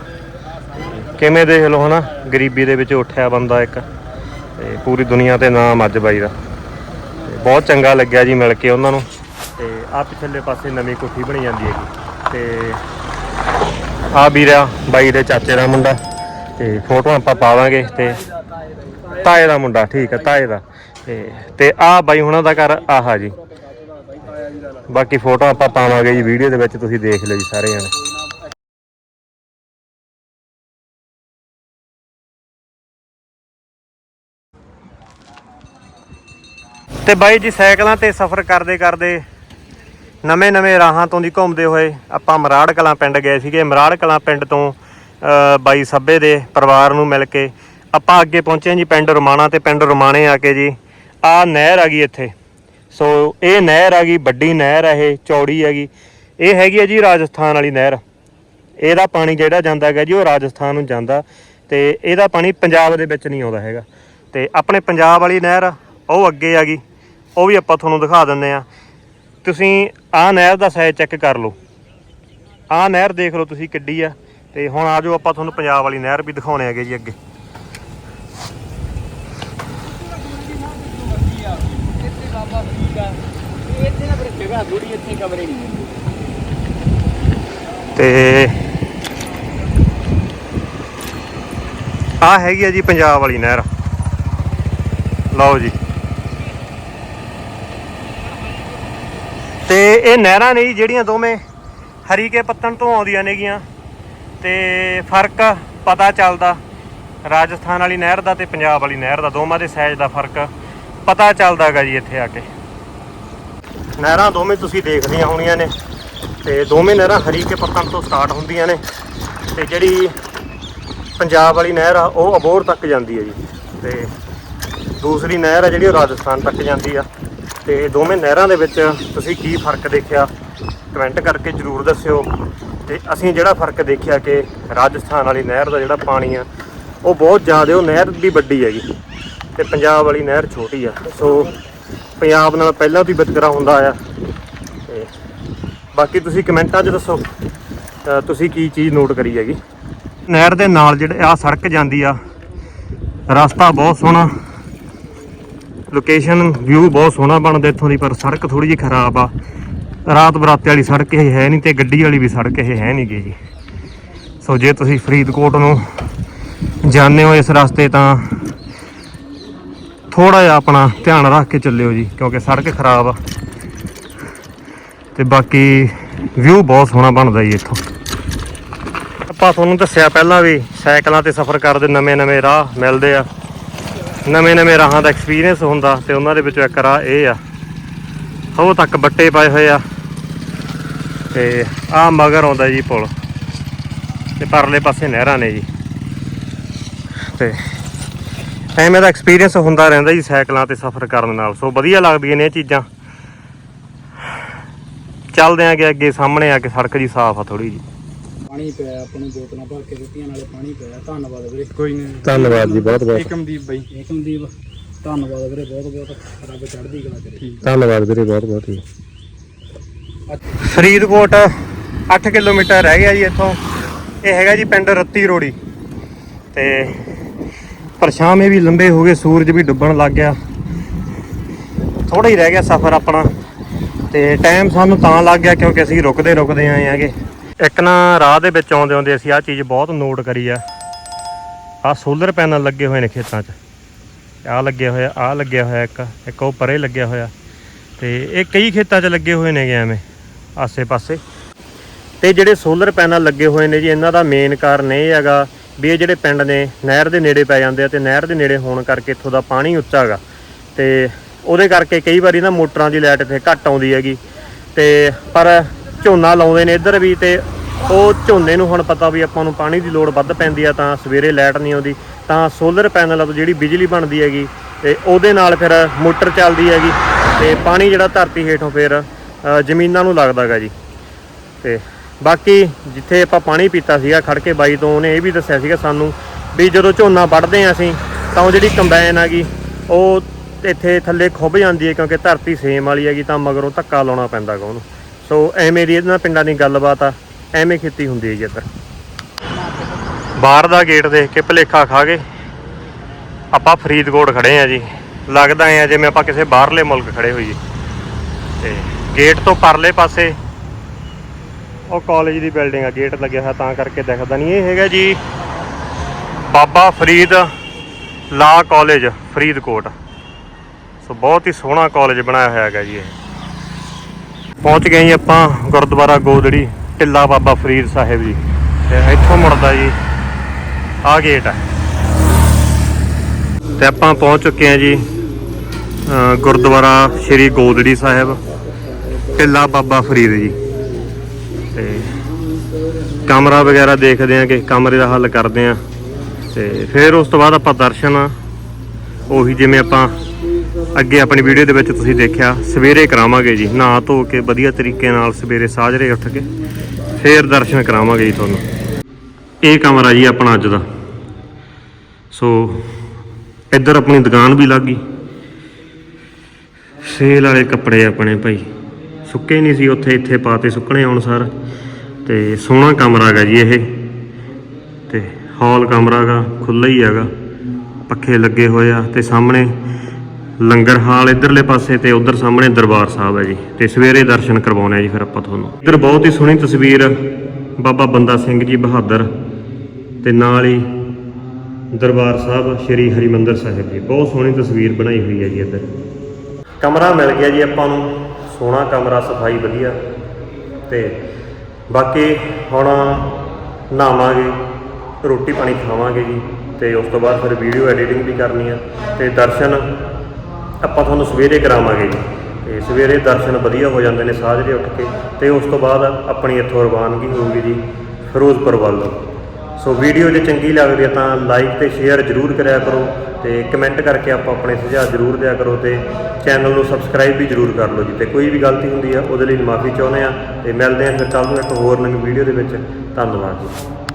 ਕਿਵੇਂ ਦੇਖ ਲਓ ਹਨਾ, ਗਰੀਬੀ ਦੇ ਵਿੱਚ ਉੱਠਿਆ ਬੰਦਾ ਇੱਕ। ਤੇ ਪੂਰੀ ਦੁਨੀਆ ਤੇ ਨਾਮ ਅੱਜ ਬਾਈ ਦਾ। ਬਹੁਤ ਚੰਗਾ ਲੱਗਿਆ ਜੀ ਮਿਲ ਕੇ ਉਹਨਾਂ ਨੂੰ। ਤੇ ਆ ਪਿਛਲੇ ਪਾਸੇ ਨਵੀਂ ਕੋਠੀ ਬਣੀ ਜਾਂਦੀ ਹੈ ਜੀ ਤੇ ਆ ਵੀਰਾ, ਬਾਈ ਦੇ ਚਾਚੇ ਦਾ ਮੁੰਡਾ। ਤੇ ਫੋਟੋ ਆਪਾਂ ਪਾਵਾਂਗੇ ਤੇ ਤਾਏ ਦਾ ਮੁੰਡਾ, ਠੀਕ ਹੈ ਤਾਏ ਦਾ। ਤੇ ਤੇ ਆ ਬਾਈ ਹੁਣਾਂ ਦਾ ਘਰ, ਆਹਾ ਜੀ। ਬਾਕੀ ਫੋਟੋ ਆਪਾਂ ਪਾਵਾਂਗੇ ਜੀ, ਵੀਡੀਓ ਦੇ ਵਿੱਚ ਤੁਸੀਂ ਦੇਖ ਲਿਓ ਜੀ ਸਾਰੇ ਜਣੇ ਤੇ ਬਾਈ ਜੀ ਸਾਈਕਲਾਂ ਤੇ ਸਫ਼ਰ ਕਰਦੇ ਕਰਦੇ ਨਵੇਂ ਨਵੇਂ ਰਾਹਾਂ ਤੋਂ ਦੀ ਘੁੰਮਦੇ ਹੋਏ ਆਪਾਂ ਮਰਾੜ ਕਲਾਂ ਪਿੰਡ ਗਏ ਸੀਗੇ। ਮਰਾੜ ਕਲਾਂ ਪਿੰਡ ਤੋਂ ਬਾਈ ਸੱਬੇ ਦੇ ਪਰਿਵਾਰ ਨੂੰ ਮਿਲ ਕੇ ਆਪਾਂ ਅੱਗੇ ਪਹੁੰਚੇ ਜੀ ਪਿੰਡ ਰਮਾਣਾ ਤੇ ਪਿੰਡ ਰਮਾਣੇ ਆ ਕੇ ਜੀ। ਆ ਨਹਿਰ ਆ ਗਈ ਇੱਥੇ। ਸੋ ਇਹ ਨਹਿਰ ਆ ਗਈ, ਵੱਡੀ ਨਹਿਰ ਆ ਇਹ, ਚੌੜੀ ਹੈਗੀ। ਇਹ ਹੈਗੀ ਹੈ ਜੀ ਰਾਜਸਥਾਨ ਵਾਲੀ ਨਹਿਰ। ਇਹਦਾ ਪਾਣੀ ਜਿਹੜਾ ਜਾਂਦਾ ਹੈਗਾ ਜੀ, ਉਹ ਰਾਜਸਥਾਨ ਨੂੰ ਜਾਂਦਾ। ਤੇ ਇਹਦਾ ਪਾਣੀ ਪੰਜਾਬ ਦੇ ਵਿੱਚ ਨਹੀਂ ਆਉਂਦਾ ਹੈਗਾ। ਤੇ ਆਪਣੇ ਪੰਜਾਬ ਵਾਲੀ ਨਹਿਰ ਉਹ ਅੱਗੇ ਆ ਗਈ। ਉਹ ਵੀ ਆਪਾਂ ਤੁਹਾਨੂੰ ਦਿਖਾ ਦਿੰਦੇ ਆ। ਤੁਸੀਂ ਆਹ ਨਹਿਰ ਦਾ ਸਾਈਜ਼ ਚੈੱਕ ਕਰ ਲਓ। ਆਹ ਨਹਿਰ ਦੇਖ ਲਓ ਤੁਸੀਂ ਕਿੱਡੀ ਆ। ਤੇ ਹੁਣ ਆਜੋ ਆਪਾਂ ਤੁਹਾਨੂੰ ਪੰਜਾਬ ਵਾਲੀ ਨਹਿਰ ਵੀ ਦਿਖਾਉਣੇ ਹੈਗੇ ਜੀ ਅੱਗੇ। ਇੱਥੇ ਨਾ ਤੇ ਆ ਹੈਗੀ ਆ ਜੀ ਪੰਜਾਬ ਵਾਲੀ ਨਹਿਰ। ਲਓ ਜੀ। ਤੇ ਇਹ ਨਹਿਰਾਂ ਨੇ ਜੀ, ਜਿਹੜੀਆਂ ਦੋਵੇਂ ਹਰੀਕੇ ਪੱਤਣ ਤੋਂ ਆਉਂਦੀਆਂ ਨੇਗੀਆਂ। ਤੇ ਫ਼ਰਕ ਪਤਾ ਚੱਲਦਾ, ਰਾਜਸਥਾਨ ਵਾਲੀ ਨਹਿਰ ਦਾ ਤੇ ਪੰਜਾਬ ਵਾਲੀ ਨਹਿਰ ਦਾ, ਦੋਵਾਂ ਦੇ ਸਾਈਜ਼ ਦਾ ਫ਼ਰਕ ਪਤਾ ਚੱਲਦਾਗਾ ਜੀ ਇੱਥੇ ਆ ਕੇ। ਨਹਿਰਾਂ ਦੋਵੇਂ ਤੁਸੀਂ ਦੇਖਦੀਆਂ ਹੋਣੀਆਂ ਨੇ, ਤੇ ਦੋਵੇਂ ਨਹਿਰਾਂ ਹਰੀਕੇ ਪੱਤਣ ਤੋਂ ਸਟਾਰਟ ਹੁੰਦੀਆਂ ਨੇ, ਤੇ ਜਿਹੜੀ ਪੰਜਾਬ ਵਾਲੀ ਨਹਿਰ ਆ, ਉਹ ਅਬੋਰ ਤੱਕ ਜਾਂਦੀ ਹੈ ਜੀ। ਤੇ ਦੂਸਰੀ ਨਹਿਰ ਆ ਜਿਹੜੀ ਉਹ ਰਾਜਸਥਾਨ ਤੱਕ ਜਾਂਦੀ ਆ। ਤੇ ਦੋਵੇਂ ਨਹਿਰਾਂ ਦੇ ਵਿੱਚ ਤੁਸੀਂ ਕੀ ਫ਼ਰਕ ਦੇਖਿਆ? ਕਮੈਂਟ ਕਰਕੇ ਜਰੂਰ ਦੱਸਿਓ। ਤੇ ਅਸੀਂ ਜਿਹੜਾ ਫ਼ਰਕ ਦੇਖਿਆ ਕਿ ਰਾਜਸਥਾਨ ਵਾਲੀ ਨਹਿਰ ਦਾ ਜਿਹੜਾ ਪਾਣੀ ਆ, ਉਹ ਬਹੁਤ ਜ਼ਿਆਦਾ, ਉਹ ਨਹਿਰ ਵੀ ਵੱਡੀ ਹੈਗੀ। ਤੇ ਪੰਜਾਬ ਵਾਲੀ ਨਹਿਰ ਛੋਟੀ ਆ। ਸੋ ਪੰਜਾਬ ਨਾਲ ਪਹਿਲਾਂ ਵੀ ਵਿਤਕਰਾ ਹੁੰਦਾ ਆ। ਤੇ ਬਾਕੀ ਤੁਸੀਂ ਕਮੈਂਟਾਂ 'ਚ ਦੱਸੋ ਤੁਸੀਂ ਕੀ ਚੀਜ਼ ਨੋਟ ਕਰੀ ਹੈਗੀ? ਨਹਿਰ ਦੇ ਨਾਲ ਜਿਹੜੇ ਆ ਸੜਕ ਜਾਂਦੀ ਆ, ਰਸਤਾ ਬਹੁਤ ਸੋਹਣਾ। ਲੋਕੇਸ਼ਨ ਵਿਊ ਬਹੁਤ ਸੋਹਣਾ ਬਣਦਾ ਇੱਥੋਂ ਦੀ, ਪਰ ਸੜਕ ਥੋੜੀ ਜਿਹੀ ਖਰਾਬ ਆ। ਰਾਤ ਬਰਾਤੇ ਵਾਲੀ ਸੜਕ ਇਹ ਹੈ ਨਹੀਂ ਤੇ ਗੱਡੀ ਵਾਲੀ ਵੀ ਸੜਕ ਇਹ ਹੈ ਨਹੀਂ ਗੀ ਜੀ। ਸੋ ਜੇ ਤੁਸੀਂ ਫਰੀਦਕੋਟ ਨੂੰ ਜਾਂਦੇ ਹੋ ਇਸ ਰਸਤੇ ਤਾਂ ਥੋੜਾ ਜਿਹਾ ਆਪਣਾ ਧਿਆਨ ਰੱਖ ਕੇ ਚੱਲਿਓ ਜੀ, ਕਿਉਂਕਿ ਸੜਕ ਖਰਾਬ ਆ। ਤੇ ਬਾਕੀ ਵਿਊ ਬਹੁਤ ਸੋਹਣਾ ਬਣਦਾ ਜੀ ਇੱਥੋਂ। ਆਪਾਂ ਤੁਹਾਨੂੰ ਦੱਸਿਆ ਪਹਿਲਾਂ ਵੀ ਸਾਈਕਲਾਂ ਤੇ ਸਫ਼ਰ ਕਰਦੇ, ਨਵੇਂ-ਨਵੇਂ ਰਾਹ ਮਿਲਦੇ ਆ। ਨਵੇਂ-ਨਵੇਂ ਰਾਹਾਂ ਦਾ ਐਕਸਪੀਰੀਅੰਸ ਹੁੰਦਾ ਤੇ ਉਹਨਾਂ ਦੇ ਵਿੱਚੋਂ ਇੱਕ ਰਾਹ ਇਹ ਆ। ਉਹ ਤੱਕ ਬੱਟੇ ਪਾਏ ਹੋਏ ਆ। ਤੇ ਆ ਮਗਰ ਆਉਂਦਾ ਜੀ ਪੁਲ। ਤੇ ਪਰਲੇ ਪਾਸੇ ਨਹਿਰਾਂ ਨੇ ਜੀ। ਤੇ ਐਵੇਂ ਦਾ ਐਕਸਪੀਰੀਅੰਸ ਹੁੰਦਾ ਰਹਿੰਦਾ ਜੀ ਸਾਈਕਲਾਂ ਤੇ ਸਫ਼ਰ ਕਰਨ ਨਾਲ। ਸੋ ਵਧੀਆ ਲੱਗਦੀਆਂ ਨੇ ਇਹ ਚੀਜ਼ਾਂ। ਚੱਲਦੇ ਆਂਗੇ ਅੱਗੇ, ਸਾਹਮਣੇ ਆ ਕੇ ਸੜਕ ਜੀ ਸਾਫ਼ ਆ ਥੋੜੀ ਜੀ। ਪਾਣੀ ਪਿਆ ਆਪਾਂ ਨੂੰ ਬੋਤਲਾਂ ਭਰ ਕੇ ਦਿੱਤੀਆਂ ਨਾਲੇ ਪਾਣੀ ਪਿਆ। ਧੰਨਵਾਦ ਵੀਰੇ। ਕੋਈ ਨਹੀਂ। ਧੰਨਵਾਦ ਜੀ ਬਹੁਤ ਬਹੁਤ। ਏਕਮਦੀਪ ਬਾਈ। ਏਕਮਦੀਪ ਧੰਨਵਾਦ ਵੀਰੇ ਬਹੁਤ ਬਹੁਤ। ਰੱਬ ਚੜ੍ਹਦੀ ਕਲਾ ਕਰੇ। ਧੰਨਵਾਦ ਵੀਰੇ ਬਹੁਤ ਬਹੁਤ ਜੀ। ਫਰੀਦਕੋਟ 8 ਕਿਲੋਮੀਟਰ ਰਹਿ ਗਿਆ ਜੀ ਇੱਥੋਂ। ਇਹ ਹੈਗਾ ਜੀ ਪਿੰਡ ਰੱਤੀ ਰੋੜੀ। ਤੇ ਪਰਛਾਵੇਂ ਵੀ ਲੰਬੇ ਹੋ ਗਏ ਸੂਰਜ ਵੀ ਡੁੱਬਣ ਲੱਗ ਗਿਆ। ਥੋੜਾ ਹੀ ਰਹਿ ਗਿਆ ਸਫ਼ਰ ਆਪਣਾ। ਤੇ ਟਾਈਮ ਸਾਨੂੰ ਤਾਂ ਲੱਗ ਗਿਆ ਕਿਉਂਕਿ ਅਸੀਂ ਰੁਕਦੇ ਰੁਕਦੇ ਆਏ ਆਂਗੇ ਇੱਕ ਨਾ ਰਾਹ ਦੇ ਵਿੱਚ ਆਉਂਦੇ ਆਉਂਦੇ ਅਸੀਂ ਆਹ ਚੀਜ਼ ਬਹੁਤ ਨੋਟ ਕਰੀ ਆ। ਆਹ ਸੋਲਰ ਪੈਨਲ ਲੱਗੇ ਹੋਏ ਨੇ ਖੇਤਾਂ 'ਚ। ਆਹ ਲੱਗਿਆ ਹੋਇਆ ਆਹ ਲੱਗਿਆ ਹੋਇਆ ਇੱਕ ਇੱਕ ਉਹ ਪਰੇ ਲੱਗਿਆ ਹੋਇਆ। ਤੇ ਇਹ ਕਈ ਖੇਤਾਂ 'ਚ ਲੱਗੇ ਹੋਏ ਨੇਗੇ ਐਵੇਂ, ਆਸੇ-ਪਾਸੇ। ਤੇ ਜਿਹੜੇ ਸੋਲਰ ਪੈਨਲ ਲੱਗੇ ਹੋਏ ਨੇ ਜੀ, ਇਹਨਾਂ ਦਾ ਮੇਨ ਕਾਰਨ ਇਹ ਹੈਗਾ ਵੀ ਇਹ ਜਿਹੜੇ ਪਿੰਡ ਨੇ, ਨਹਿਰ ਦੇ ਨੇੜੇ ਪੈ ਜਾਂਦੇ ਆ ਤੇ ਨਹਿਰ ਦੇ ਨੇੜੇ ਹੋਣ ਕਰਕੇ ਇੱਥੋਂ ਦਾ ਪਾਣੀ ਉੱਚਾ ਹੈਗਾ। ਤੇ ਉਹਦੇ ਕਰਕੇ ਕਈ ਵਾਰੀ ਨਾ ਮੋਟਰਾਂ ਦੀ ਲਾਈਟ ਇੱਥੇ ਘੱਟ ਆਉਂਦੀ ਹੈਗੀ। ਤੇ ਪਰ ਝੋਨਾ ਲਾਉਂਦੇ ਨੇ ਇੱਧਰ ਵੀ ਤੇ ਉਹ ਝੋਨੇ ਨੂੰ ਹੁਣ ਪਤਾ ਵੀ ਆਪਾਂ ਨੂੰ ਪਾਣੀ ਦੀ ਲੋੜ ਵੱਧ ਪੈਂਦੀ ਆ ਤਾਂ ਸਵੇਰੇ ਲਾਈਟ ਨਹੀਂ ਆਉਂਦੀ, ਤਾਂ ਸੋਲਰ ਪੈਨਲ ਤੋਂ ਜਿਹੜੀ ਬਿਜਲੀ ਬਣਦੀ ਹੈਗੀ ਤੇ ਉਹਦੇ ਨਾਲ ਫਿਰ ਮੋਟਰ ਚੱਲਦੀ ਹੈਗੀ ਤੇ ਪਾਣੀ ਜਿਹੜਾ ਧਰਤੀ ਹੇਠੋਂ ਫਿਰ ਜ਼ਮੀਨਾਂ ਨੂੰ ਲੱਗਦਾ ਹੈਗਾ ਜੀ। ਤੇ ਬਾਕੀ ਜਿੱਥੇ ਆਪਾਂ ਪਾਣੀ ਪੀਤਾ ਸੀਗਾ ਖੜ ਕੇ ਬਾਈ ਤੋਂ ਉਹਨੇ ਇਹ ਵੀ ਦੱਸਿਆ ਸੀਗਾ ਸਾਨੂੰ ਵੀ ਜਦੋਂ ਝੋਨਾ ਵੱਢਦੇ ਆ ਅਸੀਂ ਤਾਂ ਉਹ ਜਿਹੜੀ ਕੰਬਾਈਨ ਹੈਗੀ ਉਹ ਇੱਥੇ ਥੱਲੇ ਖੁੱਭ ਜਾਂਦੀ ਹੈ ਕਿਉਂਕਿ ਧਰਤੀ ਸੇਮ ਵਾਲੀ ਹੈਗੀ ਤਾਂ ਮਗਰੋਂ ਧੱਕਾ ਲਾਉਣਾ ਪੈਂਦਾ ਗਾ ਉਹਨੂੰ। ਸੋ ਐਵੇਂ ਦੀ ਇਹਨਾਂ ਪਿੰਡਾਂ ਦੀ ਗੱਲਬਾਤ ਆ, ਐਵੇਂ ਖੇਤੀ ਹੁੰਦੀ ਹੈ ਜੀ ਇੱਧਰ। ਬਾਹਰ ਦਾ ਗੇਟ ਦੇਖ ਕੇ ਭਲੇਖਾ ਖਾ ਗਏ। ਆਪਾਂ ਫਰੀਦਕੋਟ ਖੜੇ ਆ ਜੀ। ਲੱਗਦਾ ਐ ਜਿਵੇਂ ਆਪਾਂ ਕਿਸੇ ਬਾਹਰਲੇ ਮੁਲਕ ਖੜੇ ਹੋਈਏ। ਤੇ ਗੇਟ ਤੋਂ ਪਰਲੇ ਪਾਸੇ ਉਹ ਕਾਲਜ ਦੀ ਬਿਲਡਿੰਗ ਆ, ਗੇਟ ਲੱਗਿਆ ਹੋਇਆ ਤਾਂ ਕਰਕੇ ਦਿਖਦਾ ਨਹੀਂ ਇਹ ਹੈਗਾ ਜੀ। ਬਾਬਾ ਫਰੀਦ ਲਾ ਕਾਲਜ ਫਰੀਦਕੋਟ। ਸੋ ਬਹੁਤ ਹੀ ਸੋਹਣਾ ਕਾਲਜ ਬਣਾਇਆ ਹੋਇਆ ਹੈਗਾ ਜੀ ਇਹ। ਪਹੁੰਚ ਗਏ ਜੀ ਆਪਾਂ ਗੁਰਦੁਆਰਾ ਗੋਦੜੀ, ਢਿੱਲਾ ਬਾਬਾ ਫਰੀਦ ਸਾਹਿਬ ਜੀ। ਤੇ ਇੱਥੋਂ ਮੁੜਦਾ ਜੀ ਆਹ ਗੇਟ ਹੈ ਤੇ ਆਪਾਂ ਪਹੁੰਚ ਚੁੱਕੇ ਹਾਂ ਜੀ ਗੁਰਦੁਆਰਾ ਸ਼੍ਰੀ ਗੋਦੜੀ ਸਾਹਿਬ, ਢਿੱਲਾ ਬਾਬਾ ਫਰੀਦ ਜੀ। ਤੇ ਕਮਰਾ ਵਗੈਰਾ ਦੇਖਦੇ ਆਂ ਕਿ ਕਮਰੇ ਦਾ ਹੱਲ ਕਰਦੇ ਆਂ ਤੇ ਫਿਰ ਉਸ ਤੋਂ ਬਾਅਦ ਆਪਾਂ ਦਰਸ਼ਨ, ਉਹੀ ਜਿਵੇਂ ਆਪਾਂ ਅੱਗੇ ਆਪਣੀ ਵੀਡੀਓ ਦੇ ਵਿੱਚ ਤੁਸੀਂ ਦੇਖਿਆ, ਸਵੇਰੇ ਕਰਾਵਾਂਗੇ ਜੀ, ਨਹਾ ਧੋ ਕੇ ਵਧੀਆ ਤਰੀਕੇ ਨਾਲ ਸਵੇਰੇ ਸਾਜਰੇ ਉੱਠ ਕੇ ਫਿਰ ਦਰਸ਼ਨ ਕਰਾਵਾਂਗੇ ਜੀ ਤੁਹਾਨੂੰ। ਇਹ ਕਮਰਾ ਜੀ ਆਪਣਾ ਅੱਜ ਦਾ। ਸੋ, ਇੱਧਰ ਆਪਣੀ ਦੁਕਾਨ ਵੀ ਲੱਗ ਗਈ। ਸੇਲ ਵਾਲੇ ਕੱਪੜੇ ਆਪਣੇ ਭਾਈ। ਸੁੱਕੇ ਨਹੀਂ ਸੀ ਉੱਥੇ, ਇੱਥੇ ਪਾਤੇ ਸੁੱਕਣੇ ਆਉਣ ਸਾਰ। ਤੇ ਸੋਹਣਾ ਕਮਰਾ ਹੈਗਾ ਜੀ ਇਹ। ਤੇ ਹਾਲ ਕਮਰਾ ਹੈਗਾ, ਖੁੱਲ੍ਹਾ ਹੀ ਹੈਗਾ। ਪੱਖੇ ਲੱਗੇ ਹੋਏ ਆ ਤੇ ਸਾਹਮਣੇ ਲੰਗਰ ਹਾਲ ਇਧਰਲੇ ਪਾਸੇ ਤੇ ਉਧਰ ਸਾਹਮਣੇ ਦਰਬਾਰ ਸਾਹਿਬ ਹੈ ਜੀ। ਤੇ ਸਵੇਰੇ ਦਰਸ਼ਨ ਕਰਵਾਉਣੇ ਆ ਜੀ ਫਿਰ ਆਪਾਂ ਤੁਹਾਨੂੰ। ਇਧਰ ਬਹੁਤ ਹੀ ਸੋਹਣੀ ਤਸਵੀਰ ਬਾਬਾ ਬੰਦਾ ਸਿੰਘ ਜੀ ਬਹਾਦਰ ਤੇ ਨਾਲ ਹੀ ਦਰਬਾਰ ਸਾਹਿਬ ਸ੍ਰੀ ਹਰਿਮੰਦਰ ਸਾਹਿਬ ਜੀ। ਬਹੁਤ ਸੋਹਣੀ ਤਸਵੀਰ ਬਣਾਈ ਹੋਈ ਹੈ ਜੀ ਇੱਧਰ। ਕਮਰਾ ਮਿਲ ਗਿਆ ਜੀ ਆਪਾਂ ਨੂੰ। ਸੋਹਣਾ ਕਮਰਾ, ਸਫ਼ਾਈ ਵਧੀਆ। ਤੇ ਬਾਕੀ ਹੁਣ ਨਹਾਵਾਂਗੇ, ਰੋਟੀ ਪਾਣੀ ਖਾਵਾਂਗੇ ਜੀ। ਤੇ ਉਸ ਤੋਂ ਬਾਅਦ ਫਿਰ ਵੀਡੀਓ ਐਡੀਟਿੰਗ ਵੀ ਕਰਨੀ ਆ। ਤੇ ਦਰਸ਼ਨ ਆਪਾਂ ਤੁਹਾਨੂੰ ਸਵੇਰੇ ਕਰਾਵਾਂਗੇ ਜੀ। ਤੇ ਸਵੇਰੇ ਦਰਸ਼ਨ ਵਧੀਆ ਹੋ ਜਾਂਦੇ ਨੇ ਸਾਜਰੇ ਉੱਠ ਕੇ। ਤੇ ਉਸ ਤੋਂ ਬਾਅਦ ਆਪਣੀ ਇੱਥੋਂ ਰਵਾਨਗੀ ਹੋਊਗੀ ਜੀ ਫਿਰੋਜ਼ਪੁਰ ਵੱਲ ਸੋ ਵੀਡੀਓ ਜੇ ਚੰਗੀ ਲੱਗਦੀ ਹੈ ਤਾਂ ਲਾਈਕ ਤੇ ਸ਼ੇਅਰ ਜ਼ਰੂਰ ਕਰਿਆ ਕਰੋ ਤੇ ਕਮੈਂਟ ਕਰਕੇ ਆਪਾਂ ਆਪਣੇ ਸੁਝਾਅ ਜ਼ਰੂਰ ਦਿਆ ਕਰੋ ਤੇ ਚੈਨਲ ਨੂੰ ਸਬਸਕ੍ਰਾਈਬ ਵੀ ਜ਼ਰੂਰ ਕਰ ਲਓ ਜੀ। ਤੇ ਕੋਈ ਵੀ ਗਲਤੀ ਹੁੰਦੀ ਆ, ਉਹਦੇ ਲਈ ਮਾਫੀ ਚਾਹੁੰਦੇ ਆ ਤੇ ਮਿਲਦੇ ਆ ਫਿਰ ਕੱਲ੍ਹ ਨੂੰ ਇੱਕ ਹੋਰ ਨਵੀਂ ਵੀਡੀਓ ਦੇ ਵਿੱਚ। ਧੰਨਵਾਦ ਜੀ।